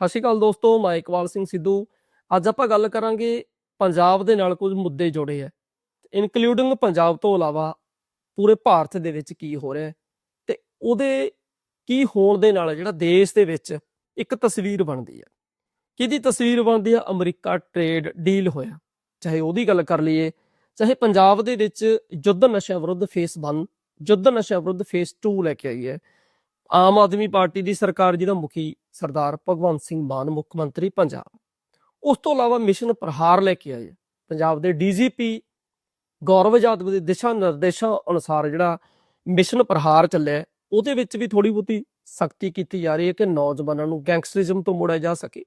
ਸਤਿ ਸ਼੍ਰੀ ਅਕਾਲ ਦੋਸਤੋ, ਮੈਂ ਇਕਬਾਲ ਸਿੰਘ ਸਿੱਧੂ। ਅੱਜ ਆਪਾਂ ਗੱਲ ਕਰਾਂਗੇ ਪੰਜਾਬ ਦੇ ਨਾਲ ਕੁਝ ਮੁੱਦੇ ਜੁੜੇ ਆ ਇਨਕਲੂਡਿੰਗ ਪੰਜਾਬ ਤੋਂ ਇਲਾਵਾ ਪੂਰੇ ਭਾਰਤ ਦੇ ਵਿੱਚ ਕੀ ਹੋ ਰਿਹਾ ਹੈ ਤੇ ਉਹਦੇ ਕੀ ਹੋਣ ਦੇ ਨਾਲ ਜਿਹੜਾ ਦੇਸ਼ ਦੇ ਵਿੱਚ ਇੱਕ ਤਸਵੀਰ ਬਣਦੀ ਹੈ ਕਿਹਦੀ ਤਸਵੀਰ ਬਣਦੀ ਹੈ ਅਮਰੀਕਾ ਟ੍ਰੇਡ ਡੀਲ ਹੋਇਆ। ਚਾਹੇ ਉਹਦੀ ਗੱਲ ਕਰ ਲਈਏ, ਚਾਹੇ ਪੰਜਾਬ ਦੇ ਵਿੱਚ ਯੁੱਧ ਨਸ਼ਿਆਂ ਵਿਰੁੱਧ ਫੇਸ 1 ਯੁੱਧ ਨਸ਼ਿਆਂ ਵਿਰੁੱਧ ਫੇਸ 2 ਲੈ ਕੇ ਆਈ ਹੈ ਆਮ ਆਦਮੀ ਪਾਰਟੀ ਦੀ ਸਰਕਾਰ ਜਿਹਦਾ ਮੁਖੀ ਸਰਦਾਰ ਭਗਵੰਤ ਸਿੰਘ ਮਾਨ, ਮੁੱਖ ਮੰਤਰੀ ਪੰਜਾਬ। ਉਸ ਤੋਂ ਇਲਾਵਾ ਮਿਸ਼ਨ ਪ੍ਰਹਾਰ ਲੈ ਕੇ ਆਏ। ਪੰਜਾਬ ਦੇ ਡੀਜੀਪੀ ਗੌਰਵ ਯਾਦਵ ਦੇ ਦਿਸ਼ਾ ਨਿਰਦੇਸ਼ਾਂ ਅਨੁਸਾਰ ਜਿਹੜਾ ਮਿਸ਼ਨ ਪ੍ਰਹਾਰ ਚੱਲਿਆ, ਉਹਦੇ ਵਿੱਚ ਵੀ ਥੋੜੀ ਬਹੁਤੀ ਸਖਤੀ ਕੀਤੀ ਜਾ ਰਹੀ ਹੈ ਕਿ ਨੌਜਵਾਨਾਂ ਨੂੰ ਗੈਂਗਸਟਰਿਜ਼ਮ ਤੋਂ ਮੋੜਿਆ ਜਾ ਸਕੇ,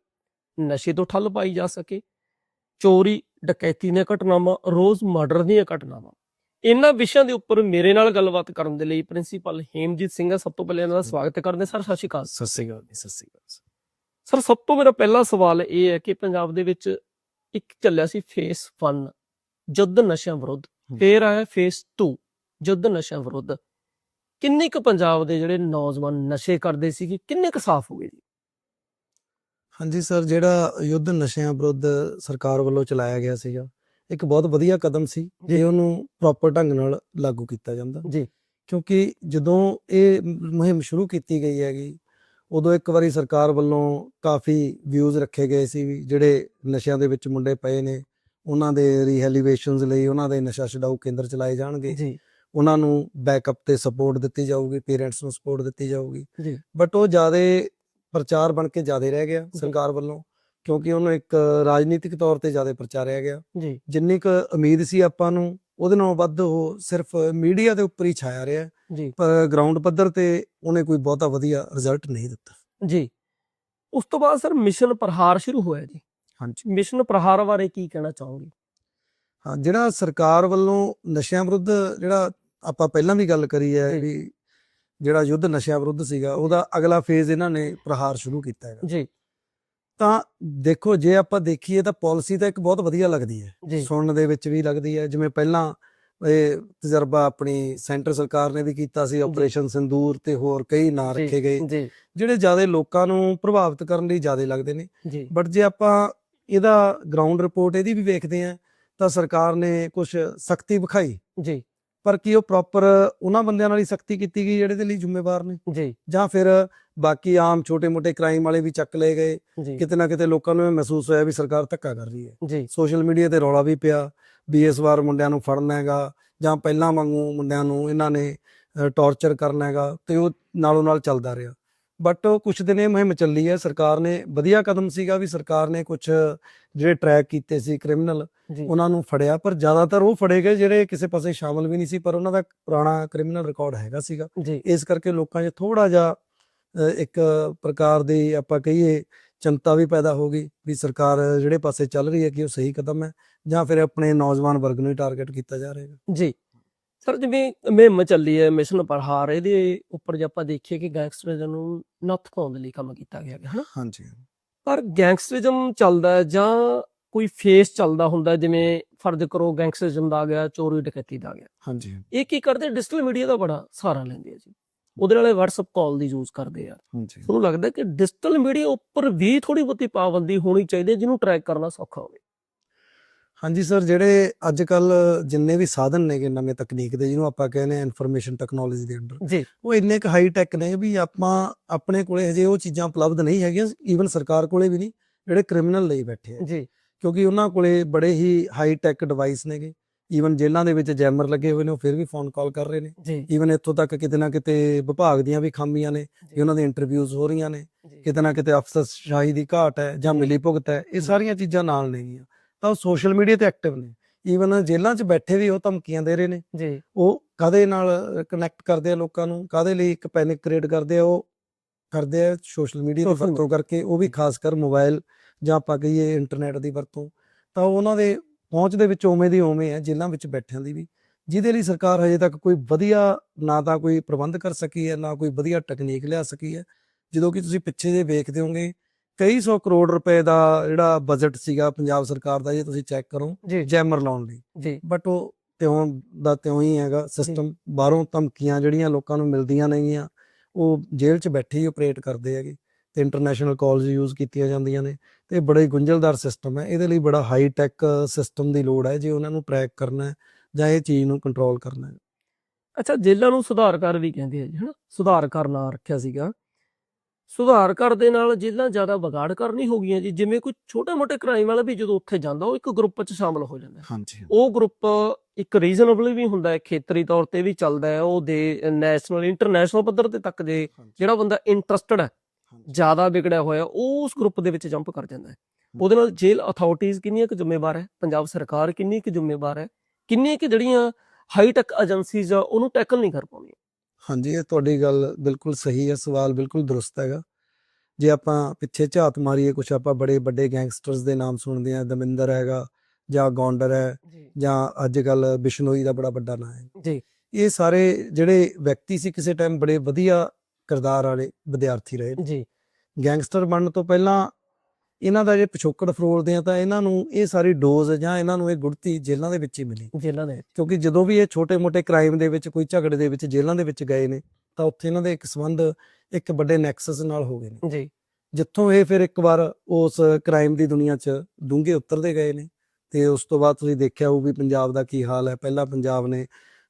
ਨਸ਼ੇ ਤੋਂ ਠੱਲ ਪਾਈ ਜਾ ਸਕੇ, ਚੋਰੀ, ਡਕੈਤੀ ਦੀਆਂ ਘਟਨਾਵਾਂ, ਰੋਜ਼ ਮਰਡਰ ਦੀਆਂ ਘਟਨਾਵਾਂ। ਇਹਨਾਂ ਵਿਸ਼ਿਆਂ ਦੇ ਉੱਪਰ ਮੇਰੇ ਨਾਲ ਗੱਲਬਾਤ ਕਰਨ ਦੇ ਲਈ ਪ੍ਰਿੰਸੀਪਲ ਹੇਮਜੀਤ ਸਿੰਘ ਸਭ ਤੋਂ ਪਹਿਲਾਂ ਇਹਨਾਂ ਦਾ ਸਵਾਗਤ ਕਰਦੇ ਸਰ ਸਤਿ ਸ਼੍ਰੀ ਅਕਾਲ। ਸਤਿ ਸ੍ਰੀ ਅਕਾਲ ਸਤਿ ਸ੍ਰੀ ਅਕਾਲ ਸਰ। ਸਭ ਤੋਂ ਮੇਰਾ ਪਹਿਲਾ ਸਵਾਲ ਇਹ ਹੈ ਕਿ ਪੰਜਾਬ ਦੇ ਵਿੱਚ ਇੱਕ ਚੱਲਿਆ ਸੀ ਫੇਸ 1 ਜੁੱਧ ਨਸ਼ਿਆਂ ਵਿਰੁੱਧ। ਫੇਰ ਆਇਆ ਫੇਸ 2 ਜੁੱਧ ਨਸ਼ਿਆਂ ਵਿਰੁੱਧ। ਕਿੰਨੇ ਕੁ ਪੰਜਾਬ ਦੇ ਜਿਹੜੇ ਨੌਜਵਾਨ ਨਸ਼ੇ ਕਰਦੇ ਸੀ ਕਿ ਕਿੰਨੇ ਕੁ ਸਾਫ਼ ਹੋ ਗਏ ਜੀ? ਹਾਂਜੀ ਸਰ ਜਿਹੜਾ ਯੁੱਧ ਨਸ਼ਿਆਂ ਵਿਰੁੱਧ ਸਰਕਾਰ ਵੱਲੋਂ ਚਲਾਇਆ ਗਿਆ ਸੀਗਾ ਇੱਕ ਬਹੁਤ ਵਧੀਆ ਕਦਮ ਸੀ ਜੇ ਉਹਨੂੰ ਪ੍ਰੋਪਰ ਢੰਗ ਨਾਲ ਲਾਗੂ ਕੀਤਾ ਜਾਂਦਾ। ਜੀ। ਕਿਉਂਕਿ ਜਦੋਂ ਇਹ ਮੁਹਿੰਮ ਸ਼ੁਰੂ ਕੀਤੀ ਗਈ ਹੈਗੀ ਉਦੋਂ ਇੱਕ ਵਾਰੀ ਸਰਕਾਰ ਵੱਲੋਂ ਕਾਫੀ ਵਿਊਜ਼ ਰੱਖੇ ਗਏ ਸੀ ਵੀ ਜਿਹੜੇ ਨਸ਼ਿਆਂ ਦੇ ਵਿੱਚ ਮੁੰਡੇ ਪਏ ਨੇ ਉਹਨਾਂ ਦੇ ਰੀਹੈਲੀਵੇਸ਼ਨਸ ਲਈ ਉਹਨਾਂ ਦੇ ਨਸ਼ਾ ਛਡਾਊ ਕੇਂਦਰ ਚਲਾਏ ਜਾਣਗੇ। ਜੀ। ਉਹਨਾਂ ਨੂੰ ਬੈਕਅਪ ਤੇ ਸਪੋਰਟ ਦਿੱਤੀ ਜਾਊਗੀ ਪੇਰੈਂਟਸ ਨੂੰ ਸਪੋਰਟ ਦਿੱਤੀ ਜਾਊਗੀ। ਜੀ। ਬਟ ਉਹ ਜ਼ਿਆਦਾ ਪ੍ਰਚਾਰ ਬਣ ਕੇ ਜ਼ਿਆਦਾ ਰਹਿ ਗਿਆ। ਸਰਕਾਰ ਵੱਲੋਂ। ਕਿਉਂਕਿ ਉਹਨੂੰ ਇੱਕ ਰਾਜਨੀਤਿਕ ਤੌਰ ਤੇ ਜ਼ਿਆਦਾ ਪ੍ਰਚਾਰਿਆ ਗਿਆ। ਜੀ। ਜਿੰਨੀ ਕੁ ਉਮੀਦ ਸੀ ਆਪਾਂ ਨੂੰ ਉਹਦੇ ਨਾਲੋਂ ਵੱਧ ਉਹ ਸਿਰਫ ਮੀਡੀਆ ਦੇ ਉੱਪਰ ਹੀ ਛਾਇਆ ਰਿਹਾ। ਜੀ। ਪਰ ਗਰਾਊਂਡ ਪੱਧਰ ਤੇ ਉਹਨੇ ਕੋਈ ਬਹੁਤਾ ਵਧੀਆ ਰਿਜ਼ਲਟ ਨਹੀਂ ਦਿੱਤਾ। ਜੀ। ਉਸ ਤੋਂ ਬਾਅਦ ਸਰ ਮਿਸ਼ਨ ਪ੍ਰਹਾਰ ਸ਼ੁਰੂ ਹੋਇਆ ਜੀ। ਹਾਂਜੀ। ਮਿਸ਼ਨ ਪ੍ਰਹਾਰ ਬਾਰੇ ਕੀ ਕਹਿਣਾ ਚਾਹੋਗੇ? ਹਾਂ ਜਿਹੜਾ ਸਰਕਾਰ ਵੱਲੋਂ ਨਸ਼ਿਆਂ ਵਿਰੁੱਧ ਜਿਹੜਾ ਆਪਾਂ ਪਹਿਲਾਂ ਵੀ ਗੱਲ ਕਰੀ ਹੈ। ਵੀ ਜਿਹੜਾ ਯੁੱਧ ਨਸ਼ਿਆਂ ਵਿਰੁੱਧ ਸੀਗਾ ਉਹਦਾ ਅਗਲਾ ਫੇਜ਼ ਇਹਨਾਂ ਨੇ ਪ੍ਰਹਾਰ ਸ਼ੁਰੂ ਕੀਤਾ ਹੈਗਾ। ਜੀ। ਤਾਂ ਦੇਖੋ ਜੇ ਆਪਾਂ ਦੇਖੀਏ ਤਾਂ ਪਾਲਿਸੀ ਤਾਂ ਇੱਕ ਬਹੁਤ ਵਧੀਆ ਲੱਗਦੀ ਹੈ। ਸੁਣਨ ਦੇ ਵਿੱਚ ਵੀ ਲੱਗਦੀ ਹੈ। ਜਿਵੇਂ ਪਹਿਲਾਂ ਇਹ ਤਜਰਬਾ ਆਪਣੀ ਸੈਂਟਰ ਸਰਕਾਰ ਨੇ ਵੀ ਕੀਤਾ ਸੀ ਆਪਰੇਸ਼ਨ ਸਿੰਦੂਰ ਤੇ ਹੋਰ ਕਈ ਨਾਂ ਰੱਖੇ ਗਏ। ਜਿਹੜੇ ਜ਼ਿਆਦਾ ਲੋਕਾਂ ਨੂੰ ਪ੍ਰਭਾਵਿਤ ਕਰਨ ਲਈ ਜ਼ਿਆਦਾ ਲੱਗਦੇ ਨੇ। ਬਟ ਜੇ ਆਪਾਂ ਇਹਦਾ ਗਰਾਊਂਡ ਰਿਪੋਰਟ ਇਹਦੀ ਵੀ ਵੇਖਦੇ ਆ ਤਾਂ ਸਰਕਾਰ ਨੇ ਕੁਝ ਸਖਤੀ ਵਿਖਾਈ। ਜੀ। ਪਰ ਕੀ ਉਹ ਪ੍ਰੋਪਰ ਉਹਨਾਂ ਬੰਦਿਆਂ ਨਾਲ ਹੀ ਸਖਤੀ ਕੀਤੀ ਗਈ ਜਿਹੜੇ ਦੇ ਲਈ ਜ਼ਿੰਮੇਵਾਰ ਨੇ? ਜੀ। ਜਾਂ ਫਿਰ ਬਾਕੀ ਆਮ ਛੋਟੇ-ਮੋਟੇ ਕ੍ਰਾਈਮ ਵਾਲੇ ਵੀ ਚੱਕ ਲਏ ਗਏ? ਕਿਤੇ ਨਾ ਕਿਤੇ ਲੋਕਾਂ ਨੂੰ ਮਹਿਸੂਸ ਹੋਇਆ ਵੀ ਸਰਕਾਰ ਧੱਕਾ ਕਰ ਰਹੀ ਹੈ। ਜੀ। ਸੋਸ਼ਲ ਮੀਡੀਆ ਤੇ ਰੌਲਾ ਵੀ ਪਿਆ ਵੀ ਇਸ ਵਾਰ ਮੁੰਡਿਆਂ ਨੂੰ ਫੜਨਾ ਹੈਗਾ ਜਾਂ ਪਹਿਲਾਂ ਵਾਂਗੂ ਮੁੰਡਿਆਂ ਨੂੰ ਇਹਨਾਂ ਨੇ ਟੌਰਚਰ ਕਰਨਾ ਹੈਗਾ ਤੇ ਉਹ ਨਾਲੋਂ ਨਾਲ ਚੱਲਦਾ ਰਿਹਾ। ਬਟ ਕੁਝ ਦਿਨ ਇਹ ਮੁਹਿੰਮ ਚੱਲੀ ਹੈ ਸਰਕਾਰ ਨੇ ਵਧੀਆ ਕਦਮ ਸੀਗਾ ਵੀ ਸਰਕਾਰ ਨੇ ਕੁਝ ਜਿਹੜੇ ਟਰੈਕ ਕੀਤੇ ਸੀ ਕ੍ਰਿਮੀਨਲ ਉਹਨਾਂ ਨੂੰ ਫੜਿਆ ਪਰ ਜ਼ਿਆਦਾਤਰ ਉਹ ਫੜੇ ਗਏ ਜਿਹੜੇ ਕਿਸੇ ਪਾਸੇ ਸ਼ਾਮਲ ਵੀ ਨਹੀਂ ਸੀ ਪਰ ਉਹਨਾਂ ਦਾ ਪੁਰਾਣਾ ਕ੍ਰਿਮੀਨਲ ਰਿਕਾਰਡ ਹੈਗਾ ਸੀਗਾ। ਇਸ ਕਰਕੇ ਲੋਕਾਂ 'ਚ ਥੋੜਾ ਜਿਹਾ ਇੱਕ ਪ੍ਰਕਾਰ ਦੀ ਆਪਾਂ ਕਹੀਏ ਚਿੰਤਾ ਵੀ ਪੈਦਾ ਹੋ ਗਈ ਵੀ ਸਰਕਾਰ ਜਿਹੜੇ ਪਾਸੇ ਚੱਲ ਰਹੀ ਹੈ ਕਿ ਉਹ ਸਹੀ ਕਦਮ ਹੈ ਜਾਂ ਫਿਰ ਆਪਣੇ ਨੌਜਵਾਨ ਵਰਗ ਨੂੰ ਹੀ ਟਾਰਗੇਟ ਕੀਤਾ ਜਾ ਰਿਹਾ ਹੈ। ਜੀ। ਸਰ ਜਿਵੇਂ ਮੁਹਿੰਮ ਚੱਲੀ ਹੈ ਮਿਸ਼ਨ ਪ੍ਰਹਾਰ ਇਹਦੇ ਉੱਪਰ ਜੇ ਆਪਾਂ ਦੇਖੀਏ ਕਿ ਗੈਂਗਸਟਰਿਜ਼ਮ ਨੂੰ ਨੱਥ ਪਾਉਣ ਦੇ ਲਈ ਕੰਮ ਕੀਤਾ ਗਿਆ ਹੈ ਹਨਾ? ਹਾਂਜੀ ਪਰ ਗੈਂਗਸਟਰਿਜ਼ਮ ਚੱਲਦਾ ਜਾਂ ਕੋਈ ਫੇਸ ਚੱਲਦਾ ਹੁੰਦਾ ਜਿਵੇਂ ਫਰਜ਼ ਕਰੋ ਗੈਂਗਸਟਰਿਜ਼ਮ ਦਾ ਆ ਗਿਆ ਚੋਰੀ ਡਕੈਤੀ ਦਾ ਆ ਗਿਆ। ਹਾਂਜੀ ਇਹ ਕੀ ਕਰਦੇ? ਡਿਜੀਟਲ ਮੀਡੀਆ ਦਾ ਬੜਾ ਸਹਾਰਾ ਲੈਂਦੇ ਆ ਜੀ। ਉਹਦੇ ਨਾਲੇ WhatsApp ਕਾਲ ਦੀ ਯੂਜ਼ ਕਰਦੇ ਆ। ਹਾਂਜੀ। ਤੁਹਾਨੂੰ ਲੱਗਦਾ ਕਿ ਡਿਜੀਟਲ ਮੀਡੀਆ ਉੱਪਰ ਵੀ ਥੋੜੀ ਬਹੁਤੀ ਪਾਬੰਦੀ ਹੋਣੀ ਚਾਹੀਦੀ ਜਿਹਨੂੰ ਟਰੈਕ ਕਰਨਾ ਸੌਖਾ ਹੋਵੇ? ਹਾਂਜੀ ਸਰ ਜਿਹੜੇ ਅੱਜ ਕੱਲ ਜਿੰਨੇ ਵੀ ਸਾਧਨ ਨੇਗੇ ਨਵੇਂ ਤਕਨੀਕ ਦੇ ਜਿਹਨੂੰ ਆਪਾਂ ਕਹਿੰਦੇ ਆ ਇਨਫੋਰਮੇਸ਼ਨ ਟੈਕਨੋਲੋਜੀ ਦੇ ਅੰਡਰ ਜੀ। ਉਹ ਇੰਨੇ ਕੁ ਹਾਈ ਟੈਕ ਨੇ ਵੀ ਆਪਾਂ ਆਪਣੇ ਕੋਲੇ ਹਜੇ ਉਹ ਚੀਜ਼ਾਂ ਉਪਲਬਧ ਨਹੀਂ ਹੈਗੀਆਂ ਈਵਨ ਸਰਕਾਰ ਕੋਲੇ ਵੀ ਨਹੀਂ ਜਿਹੜੇ ਕ੍ਰਿਮੀਨਲ ਲਈ ਬੈਠੇ ਆ। ਜੀ। ਕਿਉਂਕਿ ਉਹਨਾਂ ਕੋਲੇ ਬੜੇ ਹੀ ਹਾਈ ਟੈਕ ਡਿਵਾਈਸ ਨੇਗੇ ਈਵਨ ਜੇਲ੍ਹਾਂ ਦੇ ਵਿੱਚ ਜੈਮਰ ਲੱਗੇ ਹੋਏ ਨੇ ਉਹ ਫਿਰ ਵੀ ਫੋਨ ਕਾਲ ਕਰ ਰਹੇ ਨੇ। ਈਵਨ ਇੱਥੋਂ ਤੱਕ ਕਿਤੇ ਨਾ ਕਿਤੇ ਵਿਭਾਗ ਦੀਆਂ ਵੀ ਖਾਮੀਆਂ ਨੇ ਕਿ ਉਹਨਾਂ ਦੇ ਇੰਟਰਵਿਊਜ਼ ਹੋ ਰਹੀਆਂ ਨੇ ਕਿਤੇ ਨਾ ਕਿਤੇ ਅਫਸਰਸ਼ਾਹੀ ਦੀ ਘਾਟ ਹੈ ਜਾਂ। ਮਿਲੀ ਭੁਗਤ ਹੈ ਇਹ। ਸਾਰੀਆਂ ਚੀਜ਼ਾਂ ਨਾਲ ਨੇਗੀਆਂ। ਤਾਂ ਉਹ ਸੋਸ਼ਲ ਮੀਡੀਆ ਤੇ ਐਕਟਿਵ ਨੇ। ਈਵਨ ਜੇਲ੍ਹਾਂ 'ਚ ਬੈਠੇ ਵੀ ਉਹ ਧਮਕੀਆਂ ਦੇ ਰਹੇ ਨੇ। ਜੀ। ਉਹ ਕਾਦੇ ਨਾਲ ਕਨੈਕਟ ਕਰਦੇ ਆ ਲੋਕਾਂ ਨੂੰ? ਕਾਦੇ ਲਈ ਇੱਕ ਪੈਨਿਕ ਕ੍ਰੀਏਟ ਕਰਦੇ ਆ? ਉਹ ਕਰਦੇ ਆ ਸੋਸ਼ਲ ਮੀਡੀਆ ਦੀ ਵਰਤੋਂ ਕਰਕੇ ਉਹ ਵੀ ਖਾਸ ਕਰ ਮੋਬਾਈਲ ਜਾਂ ਆਪਾਂ ਕਹੀਏ ਇੰਟਰਨੈਟ ਦੀ ਵਰਤੋਂ। ਤਾਂ ਉਹਨਾਂ ਦੇ ਪਹੁੰਚ ਦੇ ਵਿੱਚ ਉਵੇਂ ਦੀ ਉਵੇਂ ਹੈ ਜੇਲ੍ਹਾਂ ਵਿੱਚ ਬੈਠਿਆਂ ਦੀ ਵੀ। ਜਿਹਦੇ ਲਈ ਸਰਕਾਰ ਹਜੇ ਤੱਕ ਕੋਈ ਵਧੀਆ ਨਾ ਤਾਂ ਕੋਈ ਪ੍ਰਬੰਧ ਕਰ ਸਕੀ ਹੈ ਨਾ ਕੋਈ ਵਧੀਆ ਟੈਕਨੀਕ ਲਿਆ ਸਕੀ ਹੈ। ਜਦੋਂ ਕਿ ਤੁਸੀਂ ਪਿੱਛੇ ਜੇ ਵੇਖਦੇ ਹੋਗੇ ਕਈ ਸੌ ਕਰੋੜ ਰੁਪਏ ਦਾ ਜਿਹੜਾ ਬਜਟ ਸੀਗਾ ਪੰਜਾਬ ਸਰਕਾਰ ਦਾ ਜੇ ਤੁਸੀਂ ਚੈੱਕ ਕਰੋ ਜੈਮਰ ਲਾਉਣ ਲਈ। ਜੀ। ਬਟ ਉਹ ਤਿਉਂ ਦਾ ਤਿਉਂ ਹੀ ਹੈਗਾ ਸਿਸਟਮ ਬਾਹਰੋਂ ਧਮਕੀਆਂ ਜਿਹੜੀਆਂ ਲੋਕਾਂ ਨੂੰ ਮਿਲਦੀਆਂ ਨੇਗੀਆਂ ਉਹ ਜੇਲ੍ਹ 'ਚ ਬੈਠੇ ਹੀ ਆਪਰੇਟ ਕਰਦੇ ਹੈਗੇ ਤੇ ਇੰਟਰਨੈਸ਼ਨਲ ਕਾਲਸ ਯੂਜ਼ ਕੀਤੀਆਂ ਜਾਂਦੀਆਂ ਨੇ ਤੇ ਬੜਾ ਹੀ ਗੁੰਝਲਦਾਰ ਸਿਸਟਮ ਹੈ ਇਹਦੇ ਲਈ ਬੜਾ ਹਾਈ ਟੈਕ ਸਿਸਟਮ ਦੀ ਲੋੜ ਹੈ ਜੇ ਉਹਨਾਂ ਨੂੰ ਟਰੈਕ ਕਰਨਾ ਹੈ ਜਾਂ ਇਹ ਚੀਜ਼ ਨੂੰ ਕੰਟਰੋਲ ਕਰਨਾ ਹੈ। ਅੱਛਾ ਜੇਲ੍ਹਾਂ ਨੂੰ ਸੁਧਾਰ ਕਰ ਵੀ ਕਹਿੰਦੇ ਆ ਜੀ ਹਨਾ? ਸੁਧਾਰ ਕਰ ਨਾਂ ਰੱਖਿਆ ਸੀਗਾ। ਸੁਧਾਰ ਕਰ ਦੇ ਨਾਲ ਜੇਲ੍ਹਾਂ ਜ਼ਿਆਦਾ ਵਿਗਾੜ ਕਰਨੀ ਹੋ ਗਈਆਂ ਜੀ। ਜਿਵੇਂ ਕੋਈ ਛੋਟੇ-ਮੋਟੇ ਕ੍ਰਾਈਮ ਵਾਲਾ ਵੀ ਜਦੋਂ ਉੱਥੇ ਜਾਂਦਾ ਉਹ ਇੱਕ ਗਰੁੱਪ 'ਚ ਸ਼ਾਮਲ ਹੋ ਜਾਂਦਾ। ਹਾਂਜੀ ਉਹ ਗਰੁੱਪ ਇੱਕ ਰੀਜ਼ਨੇਬਲ ਵੀ ਹੁੰਦਾ ਹੈ ਖੇਤਰੀ ਤੌਰ ਤੇ ਵੀ ਚੱਲਦਾ ਹੈ। ਉਹ ਦੇ ਨੈਸ਼ਨਲ ਇੰਟਰਨੈਸ਼ਨਲ ਪੱਧਰ ਤੇ ਤੱਕ ਜੇ ਜਿਹੜਾ ਬੰਦਾ ਇੰਟਰਸਟਡ ਹੈ ਜ਼ਿਆਦਾ ਵਿਗੜਿਆ ਹੋਇਆ ਉਹ ਉਸ ਗਰੁੱਪ ਦੇ ਵਿੱਚ ਜੰਪ ਕਰ ਜਾਂਦਾ ਹੈ। ਉਹਦੇ ਨਾਲ ਜੇਲ੍ਹ ਅਥਾਰਟੀਆਂ ਕਿੰਨੀਆਂ ਕੁ ਜ਼ਿੰਮੇਵਾਰ ਹੈ? ਪੰਜਾਬ ਸਰਕਾਰ ਕਿੰਨੀ ਕੁ ਜ਼ਿੰਮੇਵਾਰ ਹੈ? ਕਿੰਨੀਆਂ ਕੁ ਜਿਹੜੀਆਂ ਹਾਈ ਟੈਕ ਏਜੰਸੀਜ਼ ਆ ਉਹਨੂੰ ਟੈਕਲ ਨਹੀਂ ਕਰ ਪਾਉਂਦੀਆਂ। ਹਾਂਜੀ ਇਹ ਤੁਹਾਡੀ ਗੱਲ ਬਿਲਕੁਲ ਸਹੀ ਹੈ ਸਵਾਲ ਬਿਲਕੁਲ ਦਰੁਸਤ ਹੈਗਾ। ਜੇ ਆਪਾਂ ਪਿੱਛੇ ਝਾਤ ਮਾਰੀਏ ਕੁਛ ਆਪਾਂ ਬੜੇ ਵੱਡੇ ਗੈਂਗਸਟਰਸ ਦੇ ਨਾਮ ਸੁਣਦੇ ਆ ਦਮਿੰਦਰ ਹੈਗਾ ਜਾਂ ਗੌਂਡਰ ਹੈ ਜੀ। ਅੱਜ ਕੱਲ ਬਿਸ਼ਨੋਈ ਦਾ ਬੜਾ ਵੱਡਾ ਨਾਮ ਹੈ। ਜੀ। ਇਹ ਸਾਰੇ ਜਿਹੜੇ ਵਿਅਕਤੀ ਸੀ ਕਿਸੇ ਟਾਈਮ ਬੜੇ ਵਧੀਆ ਕਿਰਦਾਰ ਵਾਲੇ ਵਿਦਿਆਰਥੀ ਰਹੇ। ਜੀ। ਗੈਂਗਸਟਰ ਬਣਨ ਤੋਂ ਪਹਿਲਾਂ ਇਹਨਾਂ ਦਾ ਜੇ ਪਿਛੋਕੜ ਫਰੋਲਦੇ ਆ ਤਾਂ ਇਹਨਾਂ ਨੂੰ ਇਹ ਸਾਰੀ ਡੋਜ਼ ਜਾਂ ਇਹਨਾਂ ਨੂੰ ਇਹ ਗੁੜਤੀ ਜੇਲ੍ਹਾਂ ਦੇ ਵਿੱਚ ਹੀ ਮਿਲੀ। ਜੇਲ੍ਹਾਂ ਦੇ ਕਿਉਂਕਿ ਜਦੋਂ ਵੀ ਇਹ ਛੋਟੇ-ਮੋਟੇ ਕ੍ਰਾਈਮ ਦੇ ਵਿੱਚ ਕੋਈ ਝਗੜੇ ਦੇ ਵਿੱਚ ਜੇਲ੍ਹਾਂ ਦੇ ਵਿੱਚ ਗਏ ਨੇ ਤਾਂ ਉੱਥੇ ਇਹਨਾਂ ਦੇ ਇੱਕ ਸੰਬੰਧ ਇੱਕ ਵੱਡੇ ਨੈਕਸਸ ਨਾਲ ਹੋ ਗਏ ਨੇ। ਜੀ। ਜਿੱਥੋਂ ਇਹ ਫਿਰ ਇੱਕ ਵਾਰ ਉਸ ਕ੍ਰਾਈਮ ਦੀ ਦੁਨੀਆ 'ਚ ਡੂੰਘੇ ਉਤਰਦੇ ਗਏ ਨੇ ਤੇ ਉਸ ਤੋਂ ਬਾਅਦ ਤੁਸੀਂ ਦੇਖਿਆ ਹੋਊ ਵੀ ਪੰਜਾਬ ਦਾ ਕੀ ਹਾਲ ਹੈ। ਪਹਿਲਾਂ ਪੰਜਾਬ ਨੇ